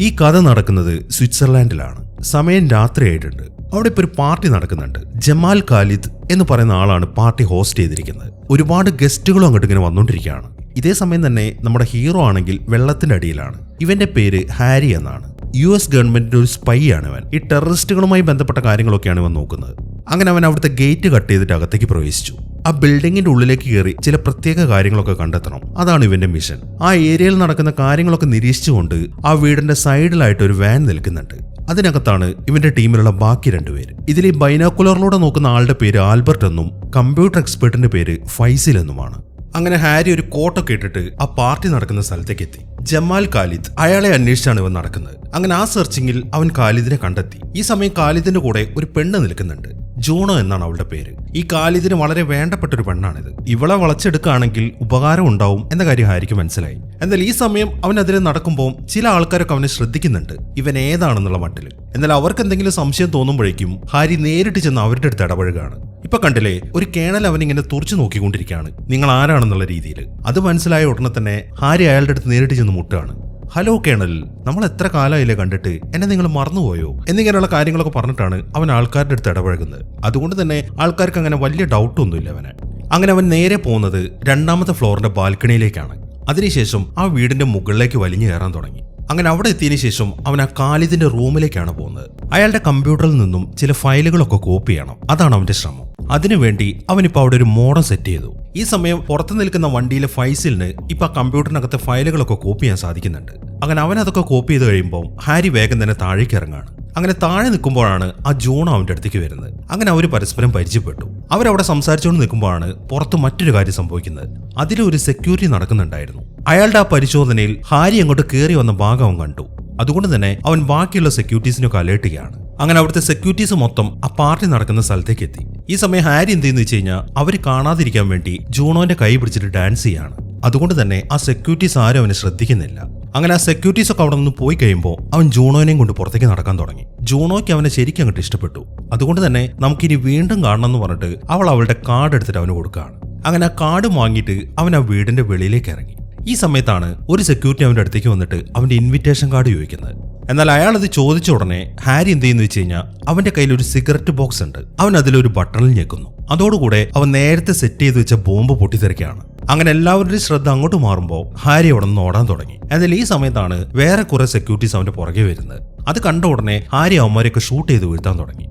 ഈ കഥ നടക്കുന്നത് സ്വിറ്റ്സർലാൻഡിലാണ്. സമയം രാത്രിയായിട്ടുണ്ട്. അവിടെ ഇപ്പോൾ ഒരു പാർട്ടി നടക്കുന്നുണ്ട്. ജമാൽ ഖാലിദ് എന്ന് പറയുന്ന ആളാണ് പാർട്ടി ഹോസ്റ്റ് ചെയ്തിരിക്കുന്നത്. ഒരുപാട് ഗസ്റ്റുകളും അങ്ങോട്ട് ഇങ്ങനെ വന്നുകൊണ്ടിരിക്കുകയാണ് ഇതേ സമയം തന്നെ നമ്മുടെ ഹീറോ ആണെങ്കിൽ വെള്ളത്തിന്റെ അടിയിലാണ്. ഇവന്റെ പേര് ഹാരി എന്നാണ്. യു എസ് ഗവൺമെന്റിന്റെ ഒരു സ്പൈ ആണ് അവൻ. ഈ ടെററിസ്റ്റുകളുമായി ബന്ധപ്പെട്ട കാര്യങ്ങളൊക്കെയാണ് ഇവൻ നോക്കുന്നത്. അങ്ങനെ അവൻ അവിടുത്തെ ഗേറ്റ് കട്ട് ചെയ്തിട്ട് അകത്തേക്ക് പ്രവേശിച്ചു. ആ ബിൽഡിങ്ങിന്റെ ഉള്ളിലേക്ക് കയറി ചില പ്രത്യേക കാര്യങ്ങളൊക്കെ കണ്ടെത്തണം. അതാണ് ഇവന്റെ മിഷൻ ആ ഏരിയയിൽ നടക്കുന്ന കാര്യങ്ങളൊക്കെ നിരീക്ഷിച്ചുകൊണ്ട് ആ വീടിന്റെ സൈഡിലായിട്ട് ഒരു വാൻ നിൽക്കുന്നുണ്ട്. അതിനകത്താണ് ഇവന്റെ ടീമിലുള്ള ബാക്കി രണ്ടുപേര്. ഇതിൽ ഈ ബൈനാക്കുലറിലൂടെ നോക്കുന്ന ആളുടെ പേര് ആൽബർട്ട് എന്നും കമ്പ്യൂട്ടർ എക്സ്പേർട്ടിന്റെ പേര് ഫൈസിൽ എന്നുമാണ്. അങ്ങനെ ഹാരി ഒരു കോട്ടൊക്കെ ഇട്ടിട്ട് ആ പാർട്ടി നടക്കുന്ന സ്ഥലത്തേക്ക് എത്തി. ജമാൽ ഖാലിദ് അയാളെ അന്വേഷിച്ചാണ് ഇവൻ നടക്കുന്നത്. അങ്ങനെ ആ സെർച്ചിങ്ങിൽ അവൻ ഖാലിദിനെ കണ്ടെത്തി. ഈ സമയം ഖാലിദിന്റെ കൂടെ ഒരു പെണ്ണ് നിൽക്കുന്നുണ്ട്. ജൂണോ എന്നാണ് അവളുടെ പേര്. ഈ കാലിദിന് വളരെ വേണ്ടപ്പെട്ട ഒരു പെണ്ണാണിത്. ഇവളെ വളച്ചെടുക്കുകയാണെങ്കിൽ ഉപകാരം ഉണ്ടാവും എന്ന കാര്യം ഹാരിക്ക് മനസ്സിലായി. എന്നാൽ ഈ സമയം അവനെതിരെ നടക്കുമ്പോൾ ചില ആൾക്കാരൊക്കെ അവനെ ശ്രദ്ധിക്കുന്നുണ്ട്. ഇവൻ ഏതാണെന്നുള്ള മട്ടിൽ. എന്നാൽ അവർക്ക് എന്തെങ്കിലും സംശയം തോന്നുമ്പോഴേക്കും ഹാരി നേരിട്ട് ചെന്ന് അവരുടെ അടുത്ത് ഇടപഴകാണ് ഇപ്പൊ കണ്ടില്ലേ ഒരു കേണൽ അവൻ ഇങ്ങനെ തുറച്ചു നോക്കിക്കൊണ്ടിരിക്കുകയാണ്. നിങ്ങൾ ആരാണെന്നുള്ള രീതിയിൽ. അത് മനസ്സിലായ ഉടനെ തന്നെ ഹാരി അയാളുടെ അടുത്ത് നേരിട്ട് ചെന്ന് മുട്ടുകയാണ്. ഹലോ കേണൽ നമ്മൾ എത്ര കാലമായില്ലേ കണ്ടിട്ട്? എന്നെ നിങ്ങൾ മറന്നുപോയോ? എന്നിങ്ങനെയുള്ള കാര്യങ്ങളൊക്കെ പറഞ്ഞിട്ടാണ് അവൻ ആൾക്കാരുടെ അടുത്ത് ഇടപഴകുന്നത്. അതുകൊണ്ട് തന്നെ ആൾക്കാർക്ക് അങ്ങനെ വലിയ ഡൗട്ടൊന്നുമില്ല അവന്. അങ്ങനെ അവൻ നേരെ പോകുന്നത് രണ്ടാമത്തെ ഫ്ലോറിന്റെ ബാൽക്കണിയിലേക്കാണ്. അതിനുശേഷം ആ വീടിന്റെ മുകളിലേക്ക് വലിഞ്ഞു കയറാൻ തുടങ്ങി. അങ്ങനെ അവിടെ എത്തിയതിനു ശേഷം അവൻ ആ കാലിദിന്റെ റൂമിലേക്കാണ് പോകുന്നത്. അയാളുടെ കമ്പ്യൂട്ടറിൽ നിന്നും ചില ഫയലുകളൊക്കെ കോപ്പി ചെയ്യണം. അതാണ് അവന്റെ ശ്രമം. അതിനുവേണ്ടി അവനിപ്പോ അവിടെ ഒരു മോഡം സെറ്റ് ചെയ്തു. ഈ സമയം പുറത്തു നിൽക്കുന്ന വണ്ടിയിലെ ഫൈസിലിന് ഇപ്പൊ ആ കമ്പ്യൂട്ടറിനകത്തെ ഫയലുകളൊക്കെ കോപ്പി ചെയ്യാൻ സാധിക്കുന്നുണ്ട്. അങ്ങനെ അവൻ അതൊക്കെ കോപ്പി ചെയ്ത് കഴിയുമ്പോൾ ഹാരി വേഗം തന്നെ താഴേക്ക് ഇറങ്ങാണ്. അങ്ങനെ താഴെ നിൽക്കുമ്പോഴാണ് ആ ജൂൺ അവന്റെ അടുത്തേക്ക് വരുന്നത്. അങ്ങനെ അവർ പരസ്പരം പരിചയപ്പെട്ടു. അവരവിടെ സംസാരിച്ചുകൊണ്ട് നിൽക്കുമ്പോഴാണ് പുറത്ത് മറ്റൊരു കാര്യം സംഭവിക്കുന്നത്. അതിലൊരു സെക്യൂരിറ്റി നടക്കുന്നുണ്ടായിരുന്നു. അയാളുടെ ആ പരിശോധനയിൽ ഹാരി അങ്ങോട്ട് കയറി വന്ന ഭാഗം കണ്ടു. അതുകൊണ്ട് തന്നെ അവൻ ബാക്കിയുള്ള സെക്യൂരിറ്റീസിനൊക്കെ അലേർട്ട് ചെയ്യാണ് അങ്ങനെ അവിടുത്തെ സെക്യൂരിറ്റീസ് മൊത്തം ആ പാർട്ടി നടക്കുന്ന സ്ഥലത്തേക്ക് എത്തി. ഈ സമയം ഹാരി എന്ത് ചെയ്യുന്നു വെച്ച് കഴിഞ്ഞാൽ അവർ കാണാതിരിക്കാൻ വേണ്ടി ജൂണോന്റെ കൈ പിടിച്ചിട്ട് ഡാൻസ് ചെയ്യാണ്. അതുകൊണ്ട് തന്നെ ആ സെക്യൂരിറ്റീസ് ആരും അവനെ ശ്രദ്ധിക്കുന്നില്ല. അങ്ങനെ ആ സെക്യൂരിറ്റീസ് ഒക്കെ അവിടെ നിന്ന് പോയി കഴിയുമ്പോൾ അവൻ ജൂണോനെയും കൊണ്ട് പുറത്തേക്ക് നടക്കാൻ തുടങ്ങി. ജൂണോയ്ക്ക് അവനെ ശരിക്കും അങ്ങോട്ട് ഇഷ്ടപ്പെട്ടു. അതുകൊണ്ട് തന്നെ നമുക്കിനി വീണ്ടും കാണണം എന്ന് പറഞ്ഞിട്ട് അവൾ അവളുടെ കാർഡ് എടുത്തിട്ട് അവന് കൊടുക്കുകയാണ്. അങ്ങനെ ആ കാർഡ് വാങ്ങിയിട്ട് അവൻ ആ വീടിന്റെ വെളിയിലേക്ക് ഇറങ്ങി. ഈ സമയത്താണ് ഒരു സെക്യൂരിറ്റി അവന്റെ അടുത്തേക്ക് വന്നിട്ട് അവന്റെ ഇൻവിറ്റേഷൻ കാർഡ് ചോദിക്കുന്നത്. എന്നാൽ അയാൾ അത് ചോദിച്ച ഉടനെ ഹാരി എന്ത് ചെയ്യുന്നു വെച്ച് കഴിഞ്ഞാൽ അവന്റെ കയ്യിൽ ഒരു സിഗരറ്റ് ബോക്സ് ഉണ്ട്. അവൻ അതിലൊരു ബട്ടണിൽ ഞെക്കുന്നു. അതോടുകൂടെ അവൻ നേരത്തെ സെറ്റ് ചെയ്ത് വെച്ച ബോംബ് പൊട്ടിത്തെറിക്കുകയാണ്. അങ്ങനെ എല്ലാവരുടെയും ശ്രദ്ധ അങ്ങോട്ട് മാറുമ്പോൾ ഹാരി അവിടെ നിന്ന് ഓടാൻ തുടങ്ങി. എന്നാൽ ഈ സമയത്താണ് വേറെ കുറെ സെക്യൂരിറ്റീസ് അവന്റെ പുറകെ വരുന്നത്. അത് കണ്ട ഉടനെ ഹാരി അവന്മാരെയൊക്കെ ഷൂട്ട് ചെയ്ത് വീഴ്ത്താൻ തുടങ്ങി.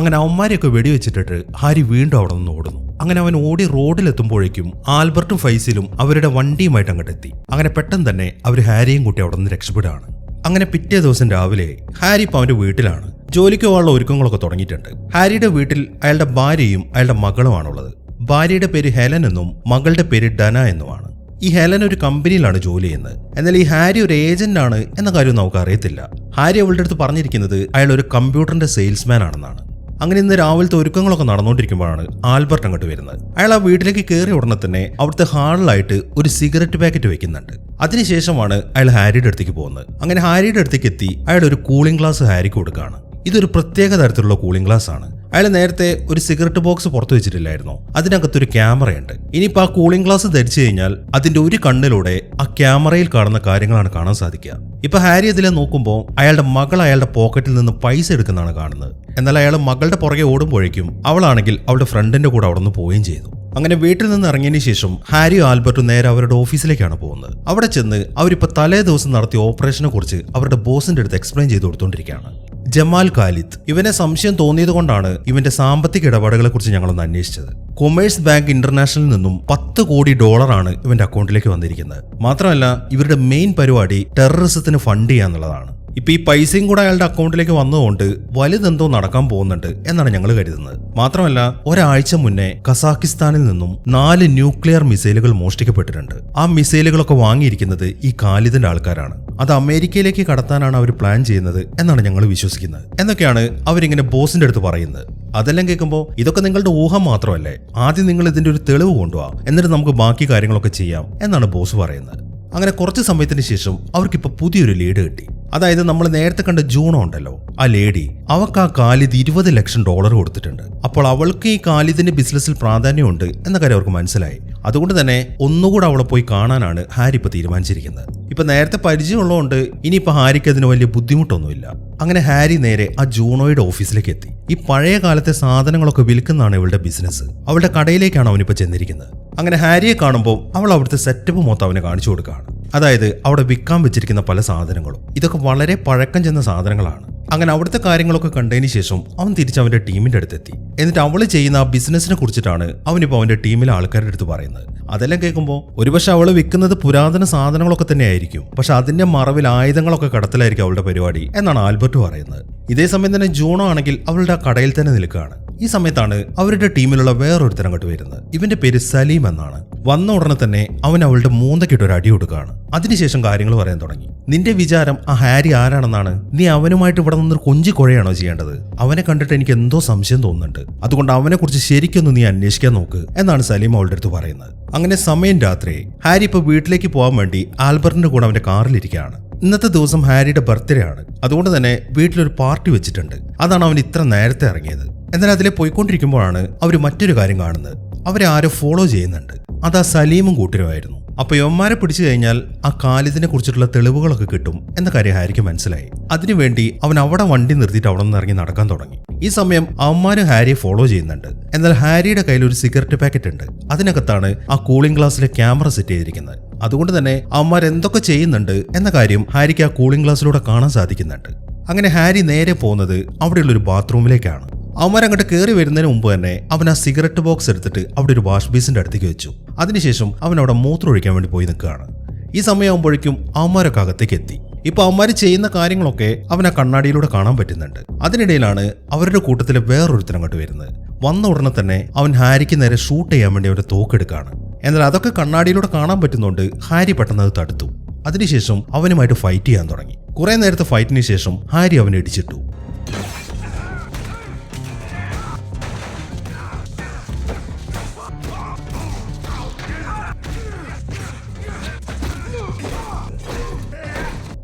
അങ്ങനെ അവന്മാരെയൊക്കെ വെടിവെച്ചിട്ടിട്ട് ഹാരി വീണ്ടും അവിടെ നിന്ന് ഓടുന്നു. അങ്ങനെ അവൻ ഓടി റോഡിലെത്തുമ്പോഴേക്കും ആൽബർട്ടും ഫൈസിലും അവരുടെ വണ്ടിയുമായിട്ട് അങ്ങോട്ട് എത്തി അങ്ങനെ പെട്ടെന്ന് തന്നെ അവർ ഹാരിയും കൂട്ടി അവിടെ നിന്ന് രക്ഷപ്പെടുകയാണ്. അങ്ങനെ പിറ്റേ ദിവസം രാവിലെ ഹാരി ഇപ്പം അവന്റെ വീട്ടിലാണ്. ജോലിക്ക് പോകാനുള്ള ഒരുക്കങ്ങളൊക്കെ തുടങ്ങിയിട്ടുണ്ട്. ഹാരിയുടെ വീട്ടിൽ അയാളുടെ ഭാര്യയും അയാളുടെ മകളുമാണുള്ളത്. ഭാര്യയുടെ പേര് ഹെലൻ എന്നും മകളുടെ പേര് ഡന എന്നുമാണ്. ഈ ഹെലൻ ഒരു കമ്പനിയിലാണ് ജോലി ചെയ്യുന്നത്. എന്നാൽ ഈ ഹാരി ഒരു ഏജന്റ് ആണ് എന്ന കാര്യം നമുക്ക് അറിയത്തില്ല ഹാരി അവളുടെ അടുത്ത് പറഞ്ഞിരിക്കുന്നത് അയാൾ ഒരു കമ്പ്യൂട്ടറിന്റെ സെയിൽസ്മാൻ ആണെന്നാണ്. അങ്ങനെ ഇന്ന് രാവിലത്തെ ഒരുക്കങ്ങളൊക്കെ നടന്നുകൊണ്ടിരിക്കുമ്പോഴാണ് ആൽബർട്ട് അങ്ങോട്ട് വരുന്നത്. അയാൾ ആ വീട്ടിലേക്ക് കയറിയ ഉടനെ തന്നെ അവിടുത്തെ ഹാളിലായിട്ട് ഒരു സിഗരറ്റ് പാക്കറ്റ് വെക്കുന്നുണ്ട്. അതിനുശേഷമാണ് അയാൾ ഹാരിയുടെ അടുത്തേക്ക് പോകുന്നത്. അങ്ങനെ ഹാരിയുടെ അടുത്തേക്ക് എത്തി അയാൾ ഒരു കൂളിംഗ് ഗ്ലാസ് ഹാരിക്ക് കൊടുക്കുകയാണ്. ഇതൊരു പ്രത്യേക തരത്തിലുള്ള കൂളിംഗ് ഗ്ലാസ് ആണ്. അയാൾ നേരത്തെ ഒരു സിഗരറ്റ് ബോക്സ് പുറത്തു വെച്ചിട്ടില്ലായിരുന്നു. അതിനകത്തൊരു ക്യാമറയുണ്ട്. ഇനിയിപ്പോൾ ആ കൂളിംഗ് ഗ്ലാസ് ധരിച്ചു കഴിഞ്ഞാൽ അതിന്റെ ഒരു കണ്ണിലൂടെ ആ ക്യാമറയിൽ കാണുന്ന കാര്യങ്ങളാണ് കാണാൻ സാധിക്കുക. ഇപ്പൊ ഹാരി അതിലെ നോക്കുമ്പോൾ അയാളുടെ മകൾ അയാളുടെ പോക്കറ്റിൽ നിന്ന് പൈസ എടുക്കുന്നതാണ് കാണുന്നത്. എന്നാൽ അയാൾ മകളുടെ പുറകെ ഓടുമ്പോഴേക്കും അവളാണെങ്കിൽ അവളുടെ ഫ്രണ്ടിന്റെ കൂടെ അവിടെ നിന്ന് പോവുകയും ചെയ്തു അങ്ങനെ വീട്ടിൽ നിന്ന് ഇറങ്ങിയതിന് ശേഷം ഹാരിയും ആൽബർട്ടും നേരെ അവരുടെ ഓഫീസിലേക്കാണ് പോകുന്നത്. അവിടെ ചെന്ന് അവരിപ്പോൾ തലേ ദിവസം നടത്തിയ ഓപ്പറേഷനെ കുറിച്ച് അവരുടെ ബോസിന്റെ അടുത്ത് എക്സ്പ്ലെയിൻ ചെയ്ത് കൊടുത്തോണ്ടിരിക്കുകയാണ്. ജമാൽ ഖാലിദ്. ഇവനെ സംശയം തോന്നിയത് കൊണ്ടാണ് ഇവന്റെ സാമ്പത്തിക ഇടപാടുകളെ കുറിച്ച് ഞങ്ങളൊന്ന് അന്വേഷിച്ചത്. കൊമേഴ്സ് ബാങ്ക് ഇന്റർനാഷണലിൽ നിന്നും പത്ത് കോടി ഡോളറാണ് ഇവന്റെ അക്കൗണ്ടിലേക്ക് വന്നിരിക്കുന്നത്. മാത്രമല്ല ഇവരുടെ മെയിൻ പരിപാടി ടെററിസത്തിന് ഫണ്ട് ചെയ്യാന്നുള്ളതാണ്. ഇപ്പൊ ഈ പൈസയും കൂടെ അയാളുടെ അക്കൗണ്ടിലേക്ക് വന്നതുകൊണ്ട് വലുതെന്തോ നടക്കാൻ പോകുന്നുണ്ട് എന്നാണ് ഞങ്ങൾ കരുതുന്നത്. മാത്രമല്ല ഒരാഴ്ച മുന്നേ കസാക്കിസ്ഥാനിൽ നിന്നും നാല് ന്യൂക്ലിയർ മിസൈലുകൾ മോഷ്ടിക്കപ്പെട്ടിട്ടുണ്ട്. ആ മിസൈലുകളൊക്കെ വാങ്ങിയിരിക്കുന്നത് ഈ കാലിദിന്റെ ആൾക്കാരാണ്. അത് അമേരിക്കയിലേക്ക് കടത്താനാണ് അവർ പ്ലാൻ ചെയ്യുന്നത് എന്നാണ് ഞങ്ങൾ വിശ്വസിക്കുന്നത്. എന്നൊക്കെയാണ് അവരിങ്ങനെ ബോസിന്റെ അടുത്ത് പറയുന്നത്. അതെല്ലാം കേൾക്കുമ്പോൾ ഇതൊക്കെ നിങ്ങളുടെ ഊഹം മാത്രമല്ലേ? ആദ്യം നിങ്ങൾ ഇതിന്റെ ഒരു തെളിവ് കൊണ്ടുപോവാ എന്നിട്ട് നമുക്ക് ബാക്കി കാര്യങ്ങളൊക്കെ ചെയ്യാം എന്നാണ് ബോസ് പറയുന്നത്. അങ്ങനെ കുറച്ച് സമയത്തിന് ശേഷം അവർക്കിപ്പോൾ പുതിയൊരു ലീഡ് കിട്ടി. അതായത് നമ്മൾ നേരത്തെ കണ്ട ജൂണോ ഉണ്ടല്ലോ ആ ലേഡി അവൾക്ക് ആ കാലിത് ഇരുപത് ലക്ഷം ഡോളർ കൊടുത്തിട്ടുണ്ട്. അപ്പോൾ അവൾക്ക് ഈ കാലിദിന്റെ ബിസിനസ്സിൽ പ്രാധാന്യമുണ്ട് എന്ന കാര്യം അവർക്ക് മനസ്സിലായി. അതുകൊണ്ട് തന്നെ ഒന്നുകൂടെ അവളെ പോയി കാണാനാണ് ഹാരി ഇപ്പൊ തീരുമാനിച്ചിരിക്കുന്നത്. ഇപ്പൊ നേരത്തെ പരിചയമുള്ളതുകൊണ്ട് ഇനിയിപ്പോ ഹാരിക്ക് അതിന് വലിയ ബുദ്ധിമുട്ടൊന്നുമില്ല. അങ്ങനെ ഹാരി നേരെ ആ ജൂണോയുടെ ഓഫീസിലേക്ക് എത്തി. ഈ പഴയ കാലത്തെ സാധനങ്ങളൊക്കെ വിൽക്കുന്നതാണ് ഇവളുടെ ബിസിനസ് അവളുടെ കടയിലേക്കാണ് അവനിപ്പോ ചെന്നിരിക്കുന്നത്. അങ്ങനെ ഹാരിയെ കാണുമ്പോൾ അവൾ അവിടുത്തെ സെറ്റപ്പ് മൊത്തം അവനെ കാണിച്ചു കൊടുക്കുകയാണ്. അതായത് അവിടെ വിൽക്കാൻ വെച്ചിരിക്കുന്ന പല സാധനങ്ങളും. ഇതൊക്കെ വളരെ പഴക്കം ചെന്ന സാധനങ്ങളാണ്. അങ്ങനെ അവിടുത്തെ കാര്യങ്ങളൊക്കെ കണ്ടതിന് ശേഷം അവൻ തിരിച്ച് അവന്റെ ടീമിന്റെ അടുത്തെത്തി. എന്നിട്ട് അവൾ ചെയ്യുന്ന ആ ബിസിനസിനെ കുറിച്ചിട്ടാണ് അവനിപ്പോ അവന്റെ ടീമിലെ ആൾക്കാരുടെ അടുത്ത് പറയുന്നത്. അതെല്ലാം കേൾക്കുമ്പോൾ ഒരുപക്ഷെ അവൾ വിൽക്കുന്നത് പുരാതന സാധനങ്ങളൊക്കെ തന്നെ ആയിരിക്കും പക്ഷെ അതിന്റെ മറവിൽ ആയുധങ്ങളൊക്കെ കടത്തലായിരിക്കും അവളുടെ പരിപാടി എന്നാണ് ആൽബർട്ട് പറയുന്നത്. ഇതേ സമയം തന്നെ ജൂണോ ആണെങ്കിൽ അവളുടെ കടയിൽ തന്നെ നിൽക്കുകയാണ്. ഈ സമയത്താണ് അവരുടെ ടീമിലുള്ള വേറൊരുത്തരം അങ്ങോട്ട് വരുന്നത്. ഇവന്റെ പേര് സലീം എന്നാണ്. വന്ന ഉടനെ തന്നെ അവൻ അവളുടെ മൂന്നക്കിട്ട് ഒരു അടി കൊടുക്കുകയാണ്. അതിനുശേഷം കാര്യങ്ങൾ പറയാൻ തുടങ്ങി. നിന്റെ വിചാരം ആ ഹാരി ആരാണെന്നാണ്? നീ അവനുമായിട്ട് ഇവിടെ നിന്ന് കൊഞ്ചി കുഴയാണോ ചെയ്യേണ്ടത്? അവനെ കണ്ടിട്ട് എനിക്ക് എന്തോ സംശയം തോന്നുന്നുണ്ട്. അതുകൊണ്ട് അവനെക്കുറിച്ച് ശരിക്കൊന്ന് നീ അന്വേഷിക്കാൻ നോക്ക് എന്നാണ് സലീം അവളുടെ അടുത്ത് പറയുന്നത്. അങ്ങനെ സമയം രാത്രി ഹാരി ഇപ്പൊ വീട്ടിലേക്ക് പോകാൻ വേണ്ടി ആൽബർട്ടിന്റെ കൂടെ അവന്റെ കാറിലിരിക്കുകയാണ്. ഇന്നത്തെ ദിവസം ഹാരിയുടെ ബർത്ത്ഡേ ആണ്. അതുകൊണ്ട് തന്നെ വീട്ടിലൊരു പാർട്ടി വെച്ചിട്ടുണ്ട്. അതാണ് അവൻ ഇത്ര നേരത്തെ ഇറങ്ങിയത്. എന്നാൽ അതിലെ പോയിക്കൊണ്ടിരിക്കുമ്പോഴാണ് അവർ മറ്റൊരു കാര്യം കാണുന്നത്. അവരെ ആരോ ഫോളോ ചെയ്യുന്നുണ്ട്. അത് ആ സലീമും കൂട്ടരുമായിരുന്നു. അപ്പൊ യവന്മാരെ പിടിച്ചു കഴിഞ്ഞാൽ ആ കാലിദിനെ കുറിച്ചിട്ടുള്ള തെളിവുകളൊക്കെ കിട്ടും എന്ന കാര്യം മനസ്സിലായി. അതിനുവേണ്ടി അവൻ അവിടെ വണ്ടി നിർത്തിയിട്ട് അവിടെ നിന്ന് ഇറങ്ങി നടക്കാൻ തുടങ്ങി. ഈ സമയം അവന്മാരും ഹാരിയെ ഫോളോ ചെയ്യുന്നുണ്ട്. എന്നാൽ ഹാരിയുടെ കയ്യിൽ ഒരു സിഗരറ്റ് പാക്കറ്റ് ഉണ്ട്. അതിനകത്താണ് ആ കൂളിംഗ് ഗ്ലാസ്സിലെ ക്യാമറ സെറ്റ് ചെയ്തിരിക്കുന്നത്. അതുകൊണ്ട് തന്നെ അവന്മാർ എന്തൊക്കെ ചെയ്യുന്നുണ്ട് എന്ന കാര്യം ഹാരിക്ക് ആ കൂളിംഗ് ഗ്ലാസ്സിലൂടെ കാണാൻ സാധിക്കുന്നുണ്ട്. അങ്ങനെ ഹാരി നേരെ പോകുന്നത് അവിടെയുള്ള ഒരു ബാത്റൂമിലേക്കാണ്. അവന്മാർ അങ്ങോട്ട് കയറി വരുന്നതിന് മുമ്പ് തന്നെ അവൻ ആ സിഗരറ്റ് ബോക്സ് എടുത്തിട്ട് അവിടെ ഒരു വാഷ് ബേസിന്റെ അടുത്തേക്ക് വെച്ചു. അതിനുശേഷം അവൻ അവിടെ മൂത്രം ഒഴിക്കാൻ വേണ്ടി പോയി നിൽക്കുകയാണ്. ഈ സമയമാകുമ്പോഴേക്കും അവന്മാരൊക്കെ അകത്തേക്ക് എത്തി. ഇപ്പൊ അവന്മാർ ചെയ്യുന്ന കാര്യങ്ങളൊക്കെ അവൻ ആ കണ്ണാടിയിലൂടെ കാണാൻ പറ്റുന്നുണ്ട്. അതിനിടയിലാണ് അവരുടെ കൂട്ടത്തിലെ വേറൊരുത്തൻ അങ്ങോട്ട് വരുന്നത്. വന്ന ഉടനെ തന്നെ അവൻ ഹാരിക്ക് നേരെ ഷൂട്ട് ചെയ്യാൻ വേണ്ടി അവന്റെ തോക്കെടുക്കുകയാണ്. എന്നാൽ അതൊക്കെ കണ്ണാടിയിലൂടെ കാണാൻ പറ്റുന്നുണ്ട് ഹാരി പെട്ടെന്ന് അത് തടുത്തു. അതിനുശേഷം അവനുമായിട്ട് ഫൈറ്റ് ചെയ്യാൻ തുടങ്ങി. കുറെ നേരത്തെ ഫൈറ്റിന് ശേഷം ഹാരി അവനെ ഇടിച്ചിട്ടു.